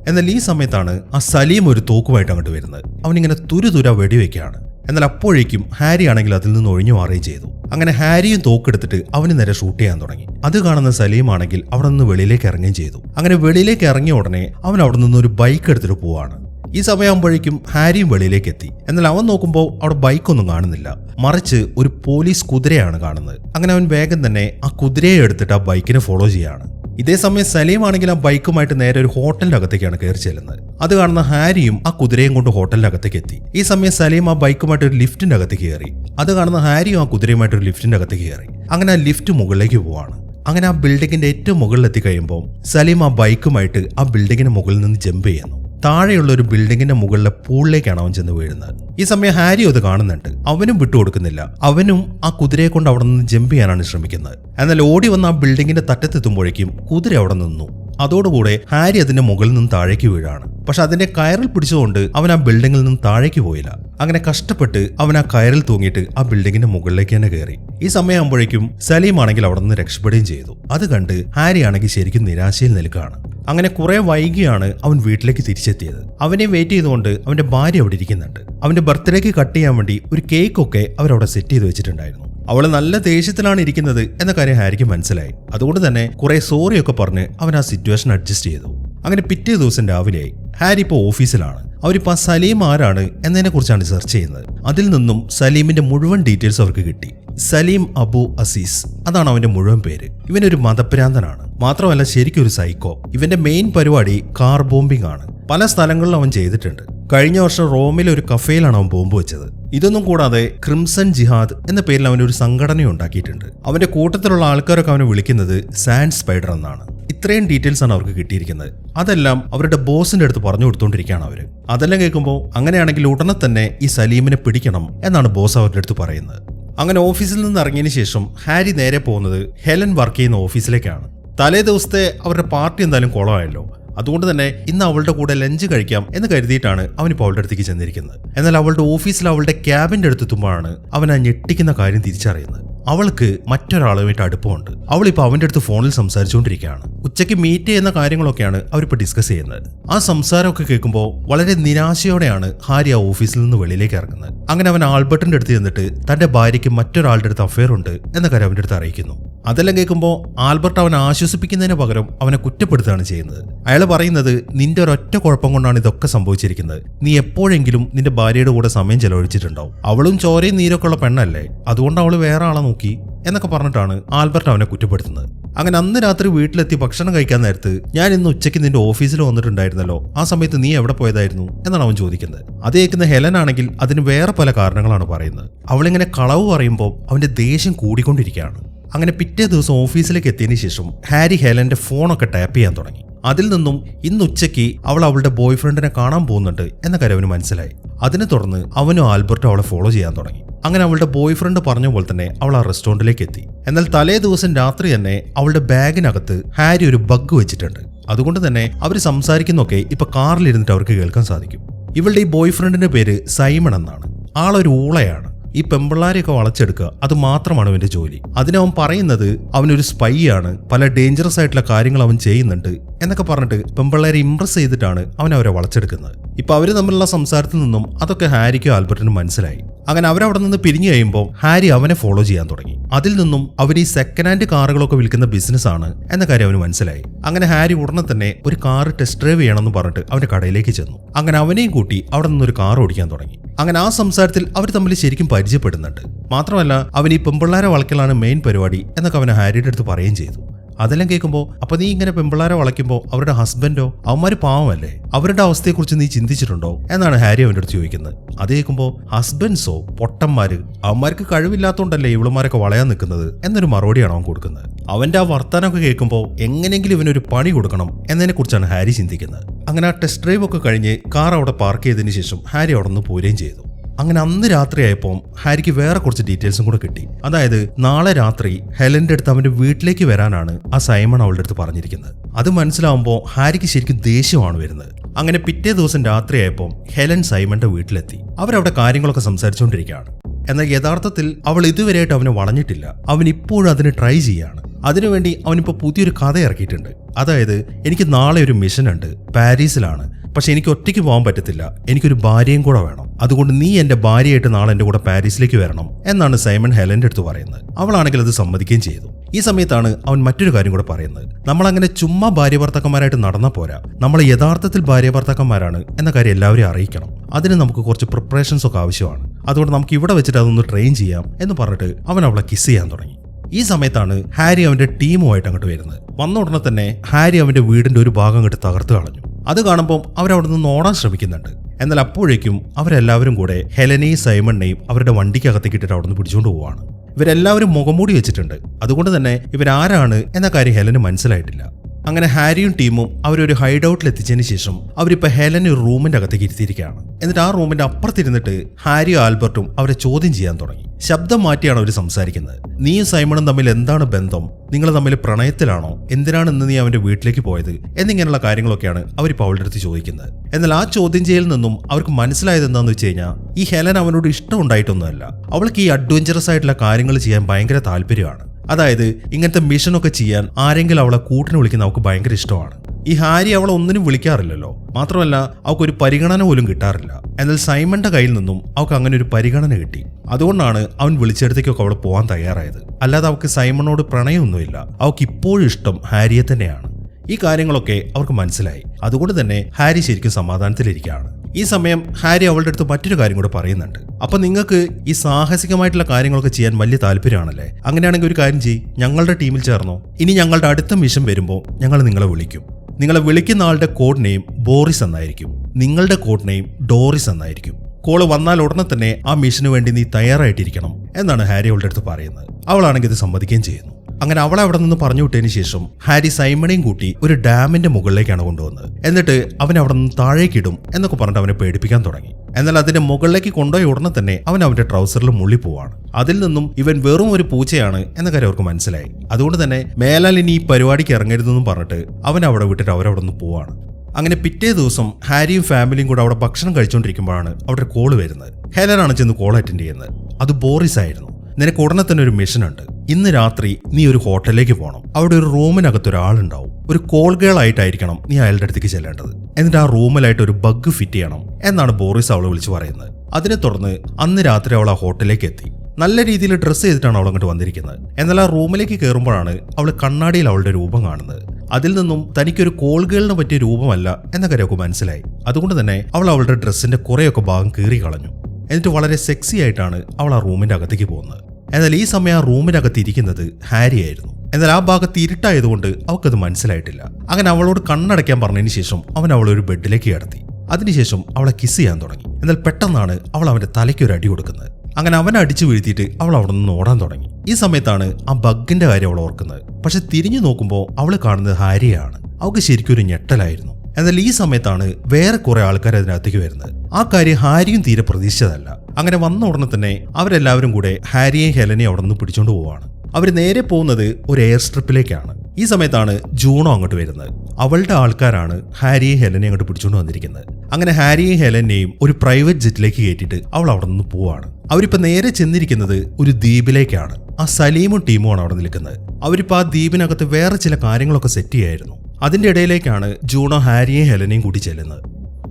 എന്നാൽ ഈ സമയത്താണ് ആ സലീം ഒരു തോക്കുമായിട്ട് അങ്ങോട്ട് വരുന്നത്. അവനിങ്ങനെ തുരുതുര വെടിവെക്കുകയാണ്. എന്നാൽ അപ്പോഴേക്കും ഹാരി ആണെങ്കിൽ അതിൽ നിന്ന് ഒഴിഞ്ഞു മാറുകയും ചെയ്തു. അങ്ങനെ ഹാരിയും തോക്കെടുത്തിട്ട് അവന് നേരെ ഷൂട്ട് ചെയ്യാൻ തുടങ്ങി. അത് കാണുന്ന സലീം ആണെങ്കിൽ അവിടെ നിന്ന് വെളിയിലേക്ക് ഇറങ്ങുകയും ചെയ്തു. അങ്ങനെ വെളിയിലേക്ക് ഇറങ്ങിയ ഉടനെ അവൻ അവിടെ നിന്ന് ഒരു ബൈക്ക് എടുത്തിട്ട് പോവാണ് ഈ സമയമാകുമ്പോഴേക്കും ഹാരിയും വെളിയിലേക്ക് എത്തി. എന്നാൽ അവൻ നോക്കുമ്പോൾ അവിടെ ബൈക്കൊന്നും കാണുന്നില്ല. മറിച്ച് ഒരു പോലീസ് കുതിരയാണ് കാണുന്നത്. അങ്ങനെ അവൻ വേഗം തന്നെ ആ കുതിരയെ എടുത്തിട്ട് ആ ബൈക്കിനെ ഫോളോ ചെയ്യാണ് ഇതേ സമയം സലീം ആണെങ്കിൽ ആ ബൈക്കുമായിട്ട് നേരെ ഒരു ഹോട്ടലിന്റെ അകത്തേക്കാണ് കയറി ചെല്ലുന്നത്. അത് കാണുന്ന ഹാരിയും ആ കുതിരയും കൊണ്ട് ഹോട്ടലിന്റെ അകത്തേക്ക് എത്തി. ഈ സമയം സലീം ആ ബൈക്കുമായിട്ട് ഒരു ലിഫ്റ്റിന്റെ അകത്തേക്ക് കയറി. അത് കാണുന്ന ഹാരിയും ആ കുതിരയുമായിട്ട് ഒരു ലിഫ്റ്റിന്റെ അകത്തേക്ക് കയറി. അങ്ങനെ ആ ലിഫ്റ്റ് മുകളിലേക്ക് പോവാണ്. അങ്ങനെ ആ ബിൽഡിങ്ങിന്റെ ഏറ്റവും മുകളിൽ എത്തി കഴിയുമ്പോൾ സലീം ആ ബൈക്കുമായിട്ട് ആ ബിൽഡിങ്ങിന് മുകളിൽ നിന്ന് ജമ്പ് ചെയ്യുന്നു. താഴെയുള്ള ഒരു ബിൽഡിങ്ങിന്റെ മുകളിലെ പൂളിലേക്കാണ് അവൻ ചെന്ന് വീഴുന്നത്. ഈ സമയം ഹാരി അത് കാണുന്നുണ്ട്. അവനും വിട്ടുകൊടുക്കുന്നില്ല അവനും ആ കുതിരയെ കൊണ്ട് അവിടെ നിന്ന് ജമ്പ് ചെയ്യാനാണ് ശ്രമിക്കുന്നത്. എന്നാൽ ഓടി വന്ന ആ ബിൽഡിങ്ങിന്റെ തറ്റത്തെത്തുമ്പോഴേക്കും കുതിര അവിടെ നിന്നു. അതോടുകൂടെ ഹാരി അതിന്റെ മുകളിൽ നിന്ന് താഴേക്ക് വീഴാണ്. പക്ഷെ അതിന്റെ കയറിൽ പിടിച്ചുകൊണ്ട് അവൻ ആ ബിൽഡിങ്ങിൽ നിന്ന് താഴേക്ക് പോയില്ല. അങ്ങനെ കഷ്ടപ്പെട്ട് അവൻ ആ കയറിൽ തൂങ്ങിയിട്ട് ആ ബിൽഡിങ്ങിന്റെ മുകളിലേക്ക് തന്നെ കയറി. ഈ സമയമാകുമ്പോഴേക്കും സലീം ആണെങ്കിൽ അവിടെ നിന്ന് രക്ഷപ്പെടുകയും ചെയ്തു. അത് കണ്ട് ഹാരി ആണെങ്കിൽ ശരിക്കും നിരാശയിൽ നിൽക്കുകയാണ്. അങ്ങനെ കുറെ വൈകിയാണ് അവൻ വീട്ടിലേക്ക് തിരിച്ചെത്തിയത്. അവനെ വെയിറ്റ് ചെയ്തുകൊണ്ട് അവന്റെ ഭാര്യ അവിടെ ഇരിക്കുന്നുണ്ട്. അവന്റെ ബർത്ത്ഡേക്ക് കട്ട് ചെയ്യാൻ വേണ്ടി ഒരു കേക്കൊക്കെ അവരവിടെ സെറ്റ് ചെയ്ത് വെച്ചിട്ടുണ്ടായിരുന്നു. അവൾ നല്ല ദേഷ്യത്തിലാണ് ഇരിക്കുന്നത് എന്ന കാര്യം ഹാരിക്ക് മനസ്സിലായി. അതുകൊണ്ട് തന്നെ കുറെ സോറിയൊക്കെ പറഞ്ഞ് അവൻ ആ സിറ്റുവേഷൻ അഡ്ജസ്റ്റ് ചെയ്തു. അങ്ങനെ പിറ്റേ ദിവസം രാവിലെ ഹാരി ഇപ്പോൾ ഓഫീസിലാണ്. അവരിപ്പോൾ ആ സലീം ആരാണ് എന്നതിനെ കുറിച്ചാണ് സെർച്ച് ചെയ്യുന്നത്. അതിൽ നിന്നും സലീമിന്റെ മുഴുവൻ ഡീറ്റെയിൽസ് അവർക്ക് കിട്ടി. സലീം അബു അസീസ്. അതാണ് അവന്റെ മുഴുവൻ പേര്. ഇവനൊരു മതഭ്രാന്തനാണ്. മാത്രമല്ല ശരിക്കും ഒരു സൈക്കോ ഇവന്റെ മെയിൻ പരിപാടി കാർ ബോംബിംഗ് ആണ്. പല സ്ഥലങ്ങളിലും അവൻ ചെയ്തിട്ടുണ്ട്. കഴിഞ്ഞ വർഷം റോമിലെ ഒരു കഫേയിലാണ് അവൻ ബോംബ് വെച്ചത്. ഇതൊന്നും കൂടാതെ ക്രിംസൺ ജിഹാദ് എന്ന പേരിൽ അവൻ ഒരു സംഘടന ഉണ്ടാക്കിയിട്ടുണ്ട്. അവന്റെ കൂട്ടത്തിലുള്ള ആൾക്കാരൊക്കെ അവനെ വിളിക്കുന്നത് സാൻഡ് സ്പൈഡർ എന്നാണ്. ഇത്രയും ഡീറ്റെയിൽസ് ആണ് അവർക്ക് കിട്ടിയിരിക്കുന്നത്. അതെല്ലാം അവരുടെ ബോസിന്റെ അടുത്ത് പറഞ്ഞു കൊടുത്തോണ്ടിരിക്കുകയാണ് അവർ. അതെല്ലാം കേൾക്കുമ്പോൾ അങ്ങനെയാണെങ്കിൽ ഉടനെ തന്നെ ഈ സലീമിനെ പിടിക്കണം എന്നാണ് ബോസ് അവരുടെ അടുത്ത് പറയുന്നത്. അങ്ങനെ ഓഫീസിൽ നിന്ന് ഇറങ്ങിയതിന് ശേഷം ഹാരി നേരെ പോകുന്നത് ഹെലൻ വർക്ക് ചെയ്യുന്ന ഓഫീസിലേക്കാണ്. തലേ ദിവസത്തെ അവരുടെ പാർട്ടി എന്തായാലും കുളമായല്ലോ. അതുകൊണ്ട് തന്നെ ഇന്ന് അവളുടെ കൂടെ ലഞ്ച് കഴിക്കാം എന്ന് കരുതിയിട്ടാണ് അവനിപ്പോൾ അവളുടെ അടുത്തേക്ക് ചെന്നിരിക്കുന്നത്. എന്നാൽ അവളുടെ ഓഫീസിൽ അവളുടെ ക്യാബിന്റെ അടുത്തെത്തുമ്പോഴാണ് അവൻ ആ ഞെട്ടിക്കുന്ന കാര്യം തിരിച്ചറിയുന്നത്. അവൾക്ക് മറ്റൊരാളുമായിട്ട് അടുപ്പമുണ്ട്. അവളിപ്പോൾ അവന്റെ അടുത്ത് ഫോണിൽ സംസാരിച്ചുകൊണ്ടിരിക്കുകയാണ്. ഉച്ചയ്ക്ക് മീറ്റ് ചെയ്യുന്ന കാര്യങ്ങളൊക്കെയാണ് അവരിപ്പോൾ ഡിസ്കസ് ചെയ്യുന്നത്. ആ സംസാരമൊക്കെ കേൾക്കുമ്പോൾ വളരെ നിരാശയോടെയാണ് ഹാരി ആ ഓഫീസിൽ നിന്ന് വെളിയിലേക്ക് ഇറങ്ങുന്നത്. അങ്ങനെ അവൻ ആൽബർട്ടിന്റെ അടുത്ത് ചെന്നിട്ട് തന്റെ ഭാര്യയ്ക്ക് മറ്റൊരാളുടെ അടുത്ത് അഫയർ ഉണ്ട് എന്ന കാര്യം അവന്റെ അടുത്ത് അറിയിക്കുന്നു. അതെല്ലാം കേൾക്കുമ്പോൾ ആൽബർട്ട് അവനെ ആശ്വസിപ്പിക്കുന്നതിന് പകരം അവനെ കുറ്റപ്പെടുത്തുകയാണ് ചെയ്യുന്നത്. അയാൾ പറയുന്നത് നിന്റെ ഒരൊറ്റ കുഴപ്പം കൊണ്ടാണ് ഇതൊക്കെ സംഭവിച്ചിരിക്കുന്നത്. നീ എപ്പോഴെങ്കിലും നിന്റെ ഭാര്യയുടെ കൂടെ സമയം ചെലവഴിച്ചിട്ടുണ്ടാവും. അവളും ചോരയും നീരൊക്കെ ഉള്ള പെണ്ണല്ലേ. അതുകൊണ്ട് അവൾ വേറെ ആളെ നോക്കി എന്നൊക്കെ പറഞ്ഞിട്ടാണ് ആൽബർട്ട് അവനെ കുറ്റപ്പെടുത്തുന്നത്. അങ്ങനെ അന്ന് രാത്രി വീട്ടിലെത്തി ഭക്ഷണം കഴിക്കാൻ നേരത്ത് ഞാൻ ഇന്ന് ഉച്ചയ്ക്ക് നിന്റെ ഓഫീസിൽ വന്നിട്ടുണ്ടായിരുന്നല്ലോ. ആ സമയത്ത് നീ എവിടെ പോയതായിരുന്നു എന്നാണ് അവൻ ചോദിക്കുന്നത്. അത് കേൾക്കുന്ന ഹെലൻ ആണെങ്കിൽ അതിന് വേറെ പല കാരണങ്ങളാണ് പറയുന്നത്. അവളിങ്ങനെ കളവ് പറയുമ്പോൾ അവന്റെ ദേഷ്യം കൂടിക്കൊണ്ടിരിക്കുകയാണ്. അങ്ങനെ പിറ്റേ ദിവസം ഓഫീസിലേക്ക് എത്തിയതിനു ശേഷം ഹാരി ഹെലന്റെ ഫോണൊക്കെ ടാപ്പ് ചെയ്യാൻ തുടങ്ങി. അതിൽ നിന്നും ഇന്ന് ഉച്ചയ്ക്ക് അവൾ അവളുടെ ബോയ്ഫ്രണ്ടിനെ കാണാൻ പോകുന്നുണ്ട് എന്ന കാര്യം അവന് മനസ്സിലായി. അതിനെ തുടർന്ന് അവനും ആൽബർട്ടും അവളെ ഫോളോ ചെയ്യാൻ തുടങ്ങി. അങ്ങനെ അവളുടെ ബോയ്ഫ്രണ്ട് പറഞ്ഞ പോലെ തന്നെ അവൾ ആ റെസ്റ്റോറന്റിലേക്ക് എത്തി. എന്നാൽ തലേ ദിവസം രാത്രി തന്നെ അവളുടെ ബാഗിനകത്ത് ഹാരി ഒരു ബഗ് വെച്ചിട്ടുണ്ട്. അതുകൊണ്ട് തന്നെ അവർ സംസാരിക്കുന്നൊക്കെ ഇപ്പൊ കാറിലിരുന്നിട്ട് അവർക്ക് കേൾക്കാൻ സാധിക്കും. ഇവളുടെ ഈ ബോയ് ഫ്രണ്ടിന്റെ പേര് സൈമൺ എന്നാണ്. ആളൊരു ഊളയാണ്. ഈ പെമ്പിള്ളാരെയൊക്കെ വളച്ചെടുക്കുക അത് മാത്രമാണ് അവന്റെ ജോലി. അതിനവൻ പറയുന്നത് അവനൊരു സ്പൈ ആണ് പല ഡേഞ്ചറസ് ആയിട്ടുള്ള കാര്യങ്ങൾ അവൻ ചെയ്യുന്നുണ്ട് എന്നൊക്കെ പറഞ്ഞിട്ട് പെമ്പിള്ളേരെ ഇംപ്രസ് ചെയ്തിട്ടാണ് അവൻ അവരെ വളച്ചെടുക്കുന്നത്. ഇപ്പൊ അവർ തമ്മിലുള്ള സംസാരത്തിൽ നിന്നും അതൊക്കെ ഹാരിക്കും ആൽബർട്ടിനും മനസ്സിലായി. അങ്ങനെ അവരവിടെ നിന്ന് പിരിഞ്ഞു കഴിയുമ്പോൾ ഹാരി അവനെ ഫോളോ ചെയ്യാൻ തുടങ്ങി. അതിൽ നിന്നും അവർ ഈ സെക്കൻഡ് ഹാൻഡ് കാറുകളൊക്കെ വിൽക്കുന്ന ബിസിനസ് ആണ് എന്ന കാര്യം അവന് മനസ്സിലായി. അങ്ങനെ ഹാരി ഉടനെ തന്നെ ഒരു കാർ ടെസ്റ്റ് ഡ്രൈവ് ചെയ്യണമെന്ന് പറഞ്ഞിട്ട് അവന്റെ കടയിലേക്ക് ചെന്നു. അങ്ങനെ അവനെയും കൂട്ടി അവിടെ നിന്ന് ഒരു കാർ ഓടിക്കാൻ തുടങ്ങി. അങ്ങനെ ആ സംസാരത്തിൽ അവർ തമ്മിൽ ശരിക്കും പരിചയപ്പെടുന്നുണ്ട്. മാത്രമല്ല അവൻ ഈ പെമ്പിള്ളാരെ വളക്കലാണ് മെയിൻ പരിപാടി എന്നൊക്കെ അവൻ ഹാരിയുടെ അടുത്ത് പറയുകയും ചെയ്തു. അതെല്ലാം കേൾക്കുമ്പോൾ അപ്പൊ നീ ഇങ്ങനെ പെമ്പിള്ളാരെ വളയ്ക്കുമ്പോൾ അവരുടെ ഹസ്ബൻഡോ അവന്മാര് പാവമല്ലേ? അവരുടെ അവസ്ഥയെക്കുറിച്ച് നീ ചിന്തിച്ചിട്ടുണ്ടോ? എന്നാണ് ഹാരി അവന്റെ അടുത്ത് ചോദിക്കുന്നത്. അത് കേൾക്കുമ്പോൾ ഹസ്ബൻഡ്സോ പൊട്ടന്മാര് അവന്മാർക്ക് കഴിവില്ലാത്തോണ്ടല്ലേ ഇവളുമാരൊക്കെ വളയാൻ നിൽക്കുന്നത്? എന്നൊരു മറുപടിയാണ് അവൻ കൊടുക്കുന്നത്. അവന്റെ ആ വർത്തമാനമൊക്കെ കേൾക്കുമ്പോൾ എങ്ങനെയെങ്കിലും ഇവനൊരു പണി കൊടുക്കണം എന്നതിനെ കുറിച്ചാണ് ഹാരി ചിന്തിക്കുന്നത്. അങ്ങനെ ആ ടെസ്റ്റ് ഡ്രൈവ് ഒക്കെ കഴിഞ്ഞ് കാർ അവിടെ പാർക്ക് ചെയ്തതിന് ശേഷം ഹാരി അവിടെ നിന്ന് പോരുകയും ചെയ്തു. അങ്ങനെ അന്ന് രാത്രിയായപ്പോൾ ഹാരിക്ക് വേറെ കുറച്ച് ഡീറ്റെയിൽസും കൂടെ കിട്ടി. അതായത് നാളെ രാത്രി ഹെലന്റെ അടുത്ത് അവന്റെ വീട്ടിലേക്ക് വരാനാണ് ആ സൈമൺ അവളുടെ അടുത്ത് പറഞ്ഞിരിക്കുന്നത്. അത് മനസ്സിലാവുമ്പോൾ ഹാരിക്ക് ശരിക്കും ദേഷ്യമാണ് വരുന്നത്. അങ്ങനെ പിറ്റേ ദിവസം രാത്രിയായപ്പോൾ ഹെലൻ സൈമന്റെ വീട്ടിലെത്തി. അവരവിടെ കാര്യങ്ങളൊക്കെ സംസാരിച്ചുകൊണ്ടിരിക്കുകയാണ്. എന്നാൽ യഥാർത്ഥത്തിൽ അവൾ ഇതുവരെയായിട്ട് അവനെ വളഞ്ഞിട്ടില്ല. അവൻ ഇപ്പോഴും അതിന് ട്രൈ ചെയ്യുകയാണ് അതിനുവേണ്ടി അവനിപ്പോൾ പുതിയൊരു കഥ ഇറക്കിയിട്ടുണ്ട്. അതായത് എനിക്ക് നാളെ ഒരു മിഷൻ ഉണ്ട്. പാരീസിലാണ്. പക്ഷെ എനിക്ക് ഒറ്റയ്ക്ക് പോകാൻ പറ്റത്തില്ല. എനിക്കൊരു ഭാര്യയും കൂടെ വേണം. അതുകൊണ്ട് നീ എന്റെ ഭാര്യയായിട്ട് നാളെ എന്റെ കൂടെ പാരീസിലേക്ക് വരണം എന്നാണ് സൈമൺ ഹെലന്റെ അടുത്ത് പറയുന്നത്. അവളാണെങ്കിൽ അത് സമ്മതിക്കുകയും ചെയ്തു. ഈ സമയത്താണ് അവൻ മറ്റൊരു കാര്യം കൂടെ പറയുന്നത്. നമ്മൾ അങ്ങനെ ചുമ്മാ ഭാര്യ ഭർത്താക്കന്മാരായിട്ട് നടന്ന പോരാ. നമ്മൾ യഥാർത്ഥത്തിൽ ഭാര്യ ഭർത്താക്കന്മാരാണ് എന്ന കാര്യം എല്ലാവരെയും അറിയിക്കണം. അതിന് നമുക്ക് കുറച്ച് പ്രിപ്പറേഷൻസ് ഒക്കെ ആവശ്യമാണ്. അതുകൊണ്ട് നമുക്ക് ഇവിടെ വെച്ചിട്ട് അതൊന്ന് ട്രെയിൻ ചെയ്യാം എന്ന് പറഞ്ഞിട്ട് അവൻ അവളെ കിസ് ചെയ്യാൻ തുടങ്ങി. ഈ സമയത്താണ് ഹാരി അവന്റെ ടീമുമായിട്ട് അങ്ങോട്ട് വരുന്നത്. വന്ന ഉടനെ തന്നെ ഹാരി അവന്റെ വീടിന്റെ ഒരു ഭാഗം അങ്ങോട്ട് തകർത്ത് കളഞ്ഞു. അത് കാണുമ്പോൾ അവരവിടെ നിന്ന് ഓടാൻ ശ്രമിക്കുന്നുണ്ട്. എന്നാൽ അപ്പോഴേക്കും അവരെല്ലാവരും കൂടെ ഹെലനെയും സൈമണിനെയും അവരുടെ വണ്ടിക്കകത്തേക്ക് ഇട്ടിട്ട് അവിടെ നിന്ന് പിടിച്ചുകൊണ്ട് പോവാണ്. ഇവരെല്ലാവരും മുഖംമൂടി വെച്ചിട്ടുണ്ട്. അതുകൊണ്ട് തന്നെ ഇവരാരാണ് എന്ന കാര്യം ഹെലന് മനസ്സിലായിട്ടില്ല. അങ്ങനെ ഹാരിയും ടീമും അവരൊരു ഹൈഡ് ഔട്ടിൽ എത്തിച്ചതിന് ശേഷം അവരിപ്പോൾ ഹെലനെ ഒരു റൂമിന്റെ അകത്തേക്ക് ഇരുത്തിയിരിക്കുകയാണ്. എന്നിട്ട് ആ റൂമിന്റെ അപ്പുറത്തിരുന്നിട്ട് ഹാരിയും ആൽബർട്ടും അവരെ ചോദ്യം ചെയ്യാൻ തുടങ്ങി. ശബ്ദം മാറ്റിയാണ് അവർ സംസാരിക്കുന്നത്. നീയും സൈമണും തമ്മിൽ എന്താണ് ബന്ധം? നിങ്ങൾ തമ്മിൽ പ്രണയത്തിലാണോ? എന്തിനാണ് ഇന്ന് നീ അവന്റെ വീട്ടിലേക്ക് പോയത്? എന്നിങ്ങനെയുള്ള കാര്യങ്ങളൊക്കെയാണ് അവരിപ്പോൾ അവളുടെ അടുത്ത് ചോദിക്കുന്നത്. എന്നാൽ ആ ചോദ്യം ചെയ്യലിൽ നിന്നും അവർക്ക് മനസ്സിലായത് എന്താണെന്ന് വെച്ച് കഴിഞ്ഞാൽ ഈ ഹെലൻ അവനോട് ഇഷ്ടം ഉണ്ടായിട്ടൊന്നുമല്ല. അവൾക്ക് ഈ അഡ്വഞ്ചറസ് ആയിട്ടുള്ള കാര്യങ്ങൾ ചെയ്യാൻ ഭയങ്കര താല്പര്യമാണ്. അതായത് ഇങ്ങനത്തെ മിഷനൊക്കെ ചെയ്യാൻ ആരെങ്കിലും അവളെ കൂട്ടിന് വിളിക്കുന്ന അവൾക്ക് ഭയങ്കര ഇഷ്ടമാണ്. ഈ ഹാരി അവളെ ഒന്നിനും വിളിക്കാറില്ലല്ലോ. മാത്രമല്ല അവൾക്ക് ഒരു പരിഗണന പോലും കിട്ടാറില്ല. എന്നാൽ സൈമന്റെ കയ്യിൽ നിന്നും അവൾക്ക് അങ്ങനെ ഒരു പരിഗണന കിട്ടി. അതുകൊണ്ടാണ് അവൻ വിളിച്ചെടുത്തേക്കൊക്കെ അവൾ പോകാൻ തയ്യാറായത്. അല്ലാതെ അവൾക്ക് സൈമണോട് പ്രണയമൊന്നുമില്ല. അവൾക്ക് ഇപ്പോഴും ഇഷ്ടം ഹാരിയെ തന്നെയാണ്. ഈ കാര്യങ്ങളൊക്കെ അവർക്ക് മനസ്സിലായി. അതുകൊണ്ട് തന്നെ ഹാരി ശരിക്കും സമാധാനത്തിലിരിക്കുകയാണ്. ഈ സമയം ഹാരി അവളുടെ അടുത്ത് മറ്റൊരു കാര്യം കൂടെ പറയുന്നുണ്ട്. അപ്പൊ നിങ്ങൾക്ക് ഈ സാഹസികമായിട്ടുള്ള കാര്യങ്ങളൊക്കെ ചെയ്യാൻ വലിയ താല്പര്യമാണല്ലേ? അങ്ങനെയാണെങ്കിൽ ഒരു കാര്യം ചെയ്യ്. ഞങ്ങളുടെ ടീമിൽ ചേർന്നോ. ഇനി ഞങ്ങളുടെ അടുത്ത മിഷൻ വരുമ്പോൾ ഞങ്ങൾ നിങ്ങളെ വിളിക്കും. നിങ്ങളെ വിളിക്കുന്ന ആളുടെ കോഡ് നെയിം ബോറിസ് എന്നായിരിക്കും. നിങ്ങളുടെ കോഡ് നെയിം ഡോറിസ് എന്നായിരിക്കും. കോൾ വന്നാൽ ഉടനെ തന്നെ ആ മിഷന് വേണ്ടി നീ തയ്യാറായിട്ടിരിക്കണം എന്നാണ് ഹാരി അവളുടെ അടുത്ത് പറയുന്നത്. അവളാണെങ്കിൽ ഇത് സമ്മതിക്കുകയും ചെയ്യുന്നു. അങ്ങനെ അവളെ അവിടെ നിന്ന് പറഞ്ഞു വിട്ടതിന് ശേഷം ഹാരി സൈമണയും കൂട്ടി ഒരു ഡാമിന്റെ മുകളിലേക്കാണ് കൊണ്ടുവന്നത്. എന്നിട്ട് അവൻ അവിടെ നിന്ന് താഴേക്കിടും എന്നൊക്കെ പറഞ്ഞിട്ട് അവനെ പേടിപ്പിക്കാൻ തുടങ്ങി. എന്നാൽ അതിന്റെ മുകളിലേക്ക് കൊണ്ടുപോയ ഉടനെ തന്നെ അവൻ അവന്റെ ട്രൗസറിൽ മുള്ളി പോവാണ്. അതിൽ നിന്നും ഇവൻ വെറും ഒരു പൂച്ചയാണ് എന്ന കാര്യം അവർക്ക് മനസ്സിലായി. അതുകൊണ്ട് തന്നെ മേലാൽ ഇനി ഈ പരിപാടിക്ക് ഇറങ്ങരുതെന്നും പറഞ്ഞിട്ട് അവൻ അവിടെ വിട്ടിട്ട് അവരവിടെ നിന്ന് പോവാണ്. അങ്ങനെ പിറ്റേ ദിവസം ഹാരിയും ഫാമിലിയും കൂടെ അവിടെ ഭക്ഷണം കഴിച്ചുകൊണ്ടിരിക്കുമ്പോഴാണ് അവിടെ ഒരു കോൾ വരുന്നത്. ഹെലനാണ് ചെന്ന് കോൾ അറ്റൻഡ് ചെയ്യുന്നത്. അത് ബോറിസ് ആയിരുന്നു നിനക്ക് ഉടനെ തന്നെ ഒരു മിഷൻ ഉണ്ട് ഇന്ന് രാത്രി നീ ഒരു ഹോട്ടലിലേക്ക് പോകണം അവിടെ ഒരു റൂമിനകത്ത് ഒരാളുണ്ടാവും. ഒരു കോൾ ഗേൾ ആയിട്ടായിരിക്കണം നീ അയാളുടെ അടുത്തേക്ക് ചെല്ലേണ്ടത്. എന്നിട്ട് ആ റൂമിലായിട്ട് ഒരു ബഗ് ഫിറ്റ് ചെയ്യണം എന്നാണ് ബോറിസ് അവളെ വിളിച്ച് പറയുന്നത്. അതിനെ തുടർന്ന് അന്ന് രാത്രി അവൾ ആ ഹോട്ടലിലേക്ക് എത്തി. നല്ല രീതിയിൽ ഡ്രസ്സ് ചെയ്തിട്ടാണ് അവൾ അങ്ങോട്ട് വന്നിരിക്കുന്നത്. എന്നാൽ ആ റൂമിലേക്ക് കയറുമ്പോഴാണ് അവൾ കണ്ണാടിയിൽ അവളുടെ രൂപം കാണുന്നത്. അതിൽ നിന്നും തനിക്കൊരു കോൾ ഗേളിന് പറ്റിയ രൂപമല്ല എന്ന കാര്യമൊക്കെ മനസ്സിലായി. അതുകൊണ്ട് തന്നെ അവൾ അവളുടെ ഡ്രസ്സിന്റെ കുറേയൊക്കെ ഭാഗം കീറി കളഞ്ഞു എന്നിട്ട് വളരെ സെക്സി ആയിട്ടാണ് അവൾ ആ റൂമിന്റെ അകത്തേക്ക് പോകുന്നത്. എന്നാൽ ഈ സമയം ആ റൂമിനകത്ത് ഇരിക്കുന്നത് ഹാരി ആയിരുന്നു. എന്നാൽ ആ ഭാഗത്ത് ഇരുട്ടായതുകൊണ്ട് അവൾക്കത് മനസ്സിലായിട്ടില്ല. അങ്ങനെ അവളോട് കണ്ണടയ്ക്കാൻ പറഞ്ഞതിന് ശേഷം അവൻ അവളെ ഒരു ബെഡിലേക്ക് കിടത്തി അതിനുശേഷം അവളെ കിസ് ചെയ്യാൻ തുടങ്ങി. എന്നാൽ പെട്ടെന്നാണ് അവൾ അവന്റെ തലയ്ക്ക് ഒരു അടി കൊടുക്കുന്നത്. അങ്ങനെ അവനെ അടിച്ചു വീഴ്ത്തിയിട്ട് അവൾ അവിടെ നിന്ന് ഓടാൻ തുടങ്ങി. ഈ സമയത്താണ് ആ ബഗിന്റെ കാര്യം അവൾ ഓർക്കുന്നത്. പക്ഷെ തിരിഞ്ഞു നോക്കുമ്പോൾ അവൾ കാണുന്നത് ഹാരിയാണ്. അവൾക്ക് ശരിക്കും ഒരു ഞെട്ടലായിരുന്നു. എന്നാൽ ഈ സമയത്താണ് വേറെ കുറെ ആൾക്കാർ അതിനകത്തേക്ക് വരുന്നത്. ആ കാര്യം ഹാരിയും തീരെ പ്രതീക്ഷിച്ചതല്ല. അങ്ങനെ വന്ന ഉടനെ തന്നെ അവരെല്ലാവരും കൂടെ ഹാരിയെയും ഹെലനെയും അവിടെ നിന്ന് പിടിച്ചോണ്ട് പോവാണ്. അവർ നേരെ പോകുന്നത് ഒരു എയർ സ്ട്രിപ്പിലേക്കാണ്. ഈ സമയത്താണ് ജൂണോ അങ്ങോട്ട് വരുന്നത്. അവളുടെ ആൾക്കാരാണ് ഹാരിയെയും ഹെലനെയും അങ്ങോട്ട് പിടിച്ചുകൊണ്ട് വന്നിരിക്കുന്നത്. അങ്ങനെ ഹാരിയെയും ഹെലനെയും ഒരു പ്രൈവറ്റ് ജെറ്റിലേക്ക് കയറ്റിയിട്ട് അവൾ അവിടെ നിന്ന് പോവാണ്. അവരിപ്പോൾ നേരെ ചെന്നിരിക്കുന്നത് ഒരു ദ്വീപിലേക്കാണ്. ആ സലീമും ടീമുമാണ് അവിടെ നിൽക്കുന്നത്. അവരിപ്പോൾ ആ ദ്വീപിനകത്ത് വേറെ ചില കാര്യങ്ങളൊക്കെ സെറ്റ് ചെയ്യായിരുന്നു. അതിന്റെ ഇടയിലേക്കാണ് ജൂണോ ഹാരിയെയും ഹെലനെയും കൂട്ടി ചെല്ലുന്നത്.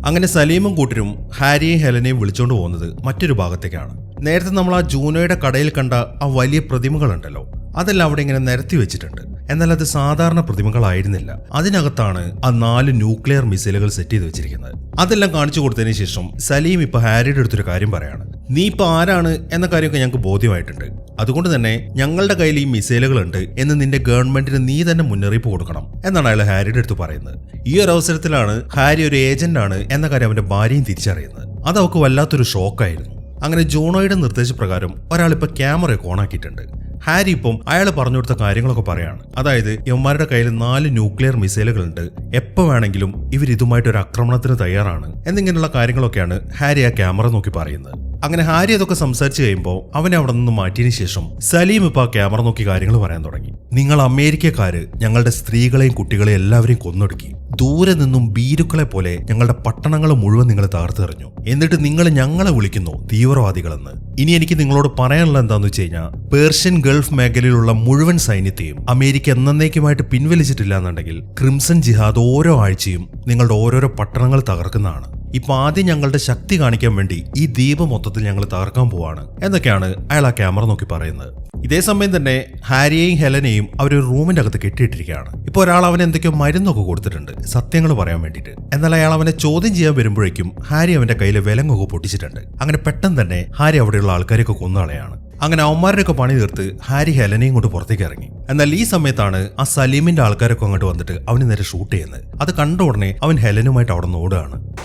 അങ്ങനെ സലീമും കൂട്ടരും ഹാരിയെയും ഹെലനെയും വിളിച്ചുകൊണ്ട് പോകുന്നത് മറ്റൊരു ഭാഗത്തേക്കാണ്. നേരത്തെ നമ്മൾ ആ ജൂനോയുടെ കടയിൽ കണ്ട ആ വലിയ പ്രതിമകളുണ്ടല്ലോ അതെല്ലാം അവിടെ ഇങ്ങനെ നിരത്തി വെച്ചിട്ടുണ്ട്. എന്നാൽ അത് സാധാരണ പ്രതിമകളായിരുന്നില്ല. അതിനകത്താണ് ആ നാല് ന്യൂക്ലിയർ മിസൈലുകൾ സെറ്റ് ചെയ്ത് വെച്ചിരിക്കുന്നത്. അതെല്ലാം കാണിച്ചു കൊടുത്തതിന് ശേഷം സലീം ഇപ്പൊ ഹാരിയുടെ അടുത്തൊരു കാര്യം പറയാണ്. നീ ഇപ്പൊ ആരാണ്? എന്ന കാര്യമൊക്കെ ഞങ്ങൾക്ക് ബോധ്യമായിട്ടുണ്ട്. അതുകൊണ്ട് തന്നെ ഞങ്ങളുടെ കയ്യിൽ ഈ മിസൈലുകളുണ്ട് എന്ന് നിന്റെ ഗവൺമെന്റിന് നീ തന്നെ മുന്നറിയിപ്പ് കൊടുക്കണം എന്നാണ് അയാൾ ഹാരിയുടെ അടുത്ത് പറയുന്നത്. ഈ ഒരു അവസരത്തിലാണ് ഹാരി ഒരു ഏജന്റ് ആണ് എന്ന കാര്യം അവന്റെ ഭാര്യയും തിരിച്ചറിയുന്നത്. അത് വല്ലാത്തൊരു ഷോക്കായിരുന്നു അങ്ങനെ ജോണോയുടെ നിർദ്ദേശപ്രകാരം ഒരാൾ ക്യാമറയൊക്കെ ക്യാമറ ഓണാക്കിയിട്ടുണ്ട് ഹാരി ഇപ്പം അയാൾ പറഞ്ഞു കൊടുത്ത കാര്യങ്ങളൊക്കെ പറയാണ്. അതായത് യവന്മാരുടെ കയ്യിൽ നാല് ന്യൂക്ലിയർ മിസൈലുകൾ ഉണ്ട് എപ്പോ വേണമെങ്കിലും ഇവർ ഇതുമായിട്ട് ഒരു ആക്രമണത്തിന് തയ്യാറാണ് എന്നിങ്ങനെയുള്ള കാര്യങ്ങളൊക്കെയാണ് ഹാരി ആ ക്യാമറ നോക്കി പറയുന്നത്. അങ്ങനെ ഹാരി അതൊക്കെ സംസാരിച്ചു കഴിയുമ്പോൾ അവനെ അവിടെ നിന്ന് മാറ്റിയതിനു ശേഷം സലീം ഇപ്പൊ ആ ക്യാമറ നോക്കി കാര്യങ്ങൾ പറയാൻ തുടങ്ങി. നിങ്ങൾ അമേരിക്കക്കാര് ഞങ്ങളുടെ സ്ത്രീകളെയും കുട്ടികളെയും എല്ലാവരെയും കൊന്നൊടുക്കി. ദൂരെ നിന്നും ഭീരുക്കളെ പോലെ ഞങ്ങളുടെ പട്ടണങ്ങൾ മുഴുവൻ നിങ്ങൾ തകർത്തെറിഞ്ഞു. എന്നിട്ട് നിങ്ങൾ ഞങ്ങളെ വിളിക്കുന്നു തീവ്രവാദികളെന്ന്. ഇനി എനിക്ക് നിങ്ങളോട് പറയാനുള്ള എന്താണെന്ന് വെച്ച് കഴിഞ്ഞാൽ പേർഷ്യൻ ഗൾഫ് മേഖലയിലുള്ള മുഴുവൻ സൈന്യത്തെയും അമേരിക്ക എന്നേക്കുമായിട്ട് പിൻവലിച്ചിട്ടില്ല എന്നുണ്ടെങ്കിൽ ക്രിംസൺ ജിഹാദ് ഓരോ ആഴ്ചയും നിങ്ങളുടെ ഓരോരോ പട്ടണങ്ങൾ തകർക്കുന്നതാണ്. ഇപ്പൊ ആദ്യം ഞങ്ങളുടെ ശക്തി കാണിക്കാൻ വേണ്ടി ഈ ദ്വീപ് മൊത്തത്തിൽ ഞങ്ങൾ തകർക്കാൻ പോവാണ്. എന്നൊക്കെയാണ് അയാൾ ആ ക്യാമറ നോക്കി പറയുന്നത്. ഇതേ സമയം തന്നെ ഹാരിയെയും ഹെലനെയും അവർ ഒരു റൂമിന്റെ അകത്ത് കെട്ടിയിട്ടിരിക്കുകയാണ്. ഇപ്പോൾ ഒരാൾ അവന് എന്തൊക്കെയോ മരുന്നൊക്കെ കൊടുത്തിട്ടുണ്ട്. സത്യങ്ങൾ പറയാൻ വേണ്ടിയിട്ട്. എന്നാൽ അയാൾ അവനെ ചോദ്യം ചെയ്യാൻ വരുമ്പോഴേക്കും ഹാരി അവന്റെ കയ്യിലെ വിലങ്ങൊക്കെ പൊട്ടിച്ചിട്ടുണ്ട്. അങ്ങനെ പെട്ടെന്ന് തന്നെ ഹാരി അവിടെയുള്ള ആൾക്കാരെയൊക്കെ കൊന്നുകളയാണ് അങ്ങനെ അവന്മാരുടെയൊക്കെ പണി തീർത്ത് ഹാരി ഹെലനെയും കൊണ്ട് പുറത്തേക്ക് ഇറങ്ങി. എന്നാൽ ഈ സമയത്താണ് ആ സലീമിന്റെ ആൾക്കാരൊക്കെ അങ്ങോട്ട് വന്നിട്ട് അവന് നേരെ ഷൂട്ട് ചെയ്യുന്നത്. അത് കണ്ട ഉടനെ അവൻ ഹെലനുമായിട്ട് അവിടെ നിന്ന് ഓടുകയാണ്.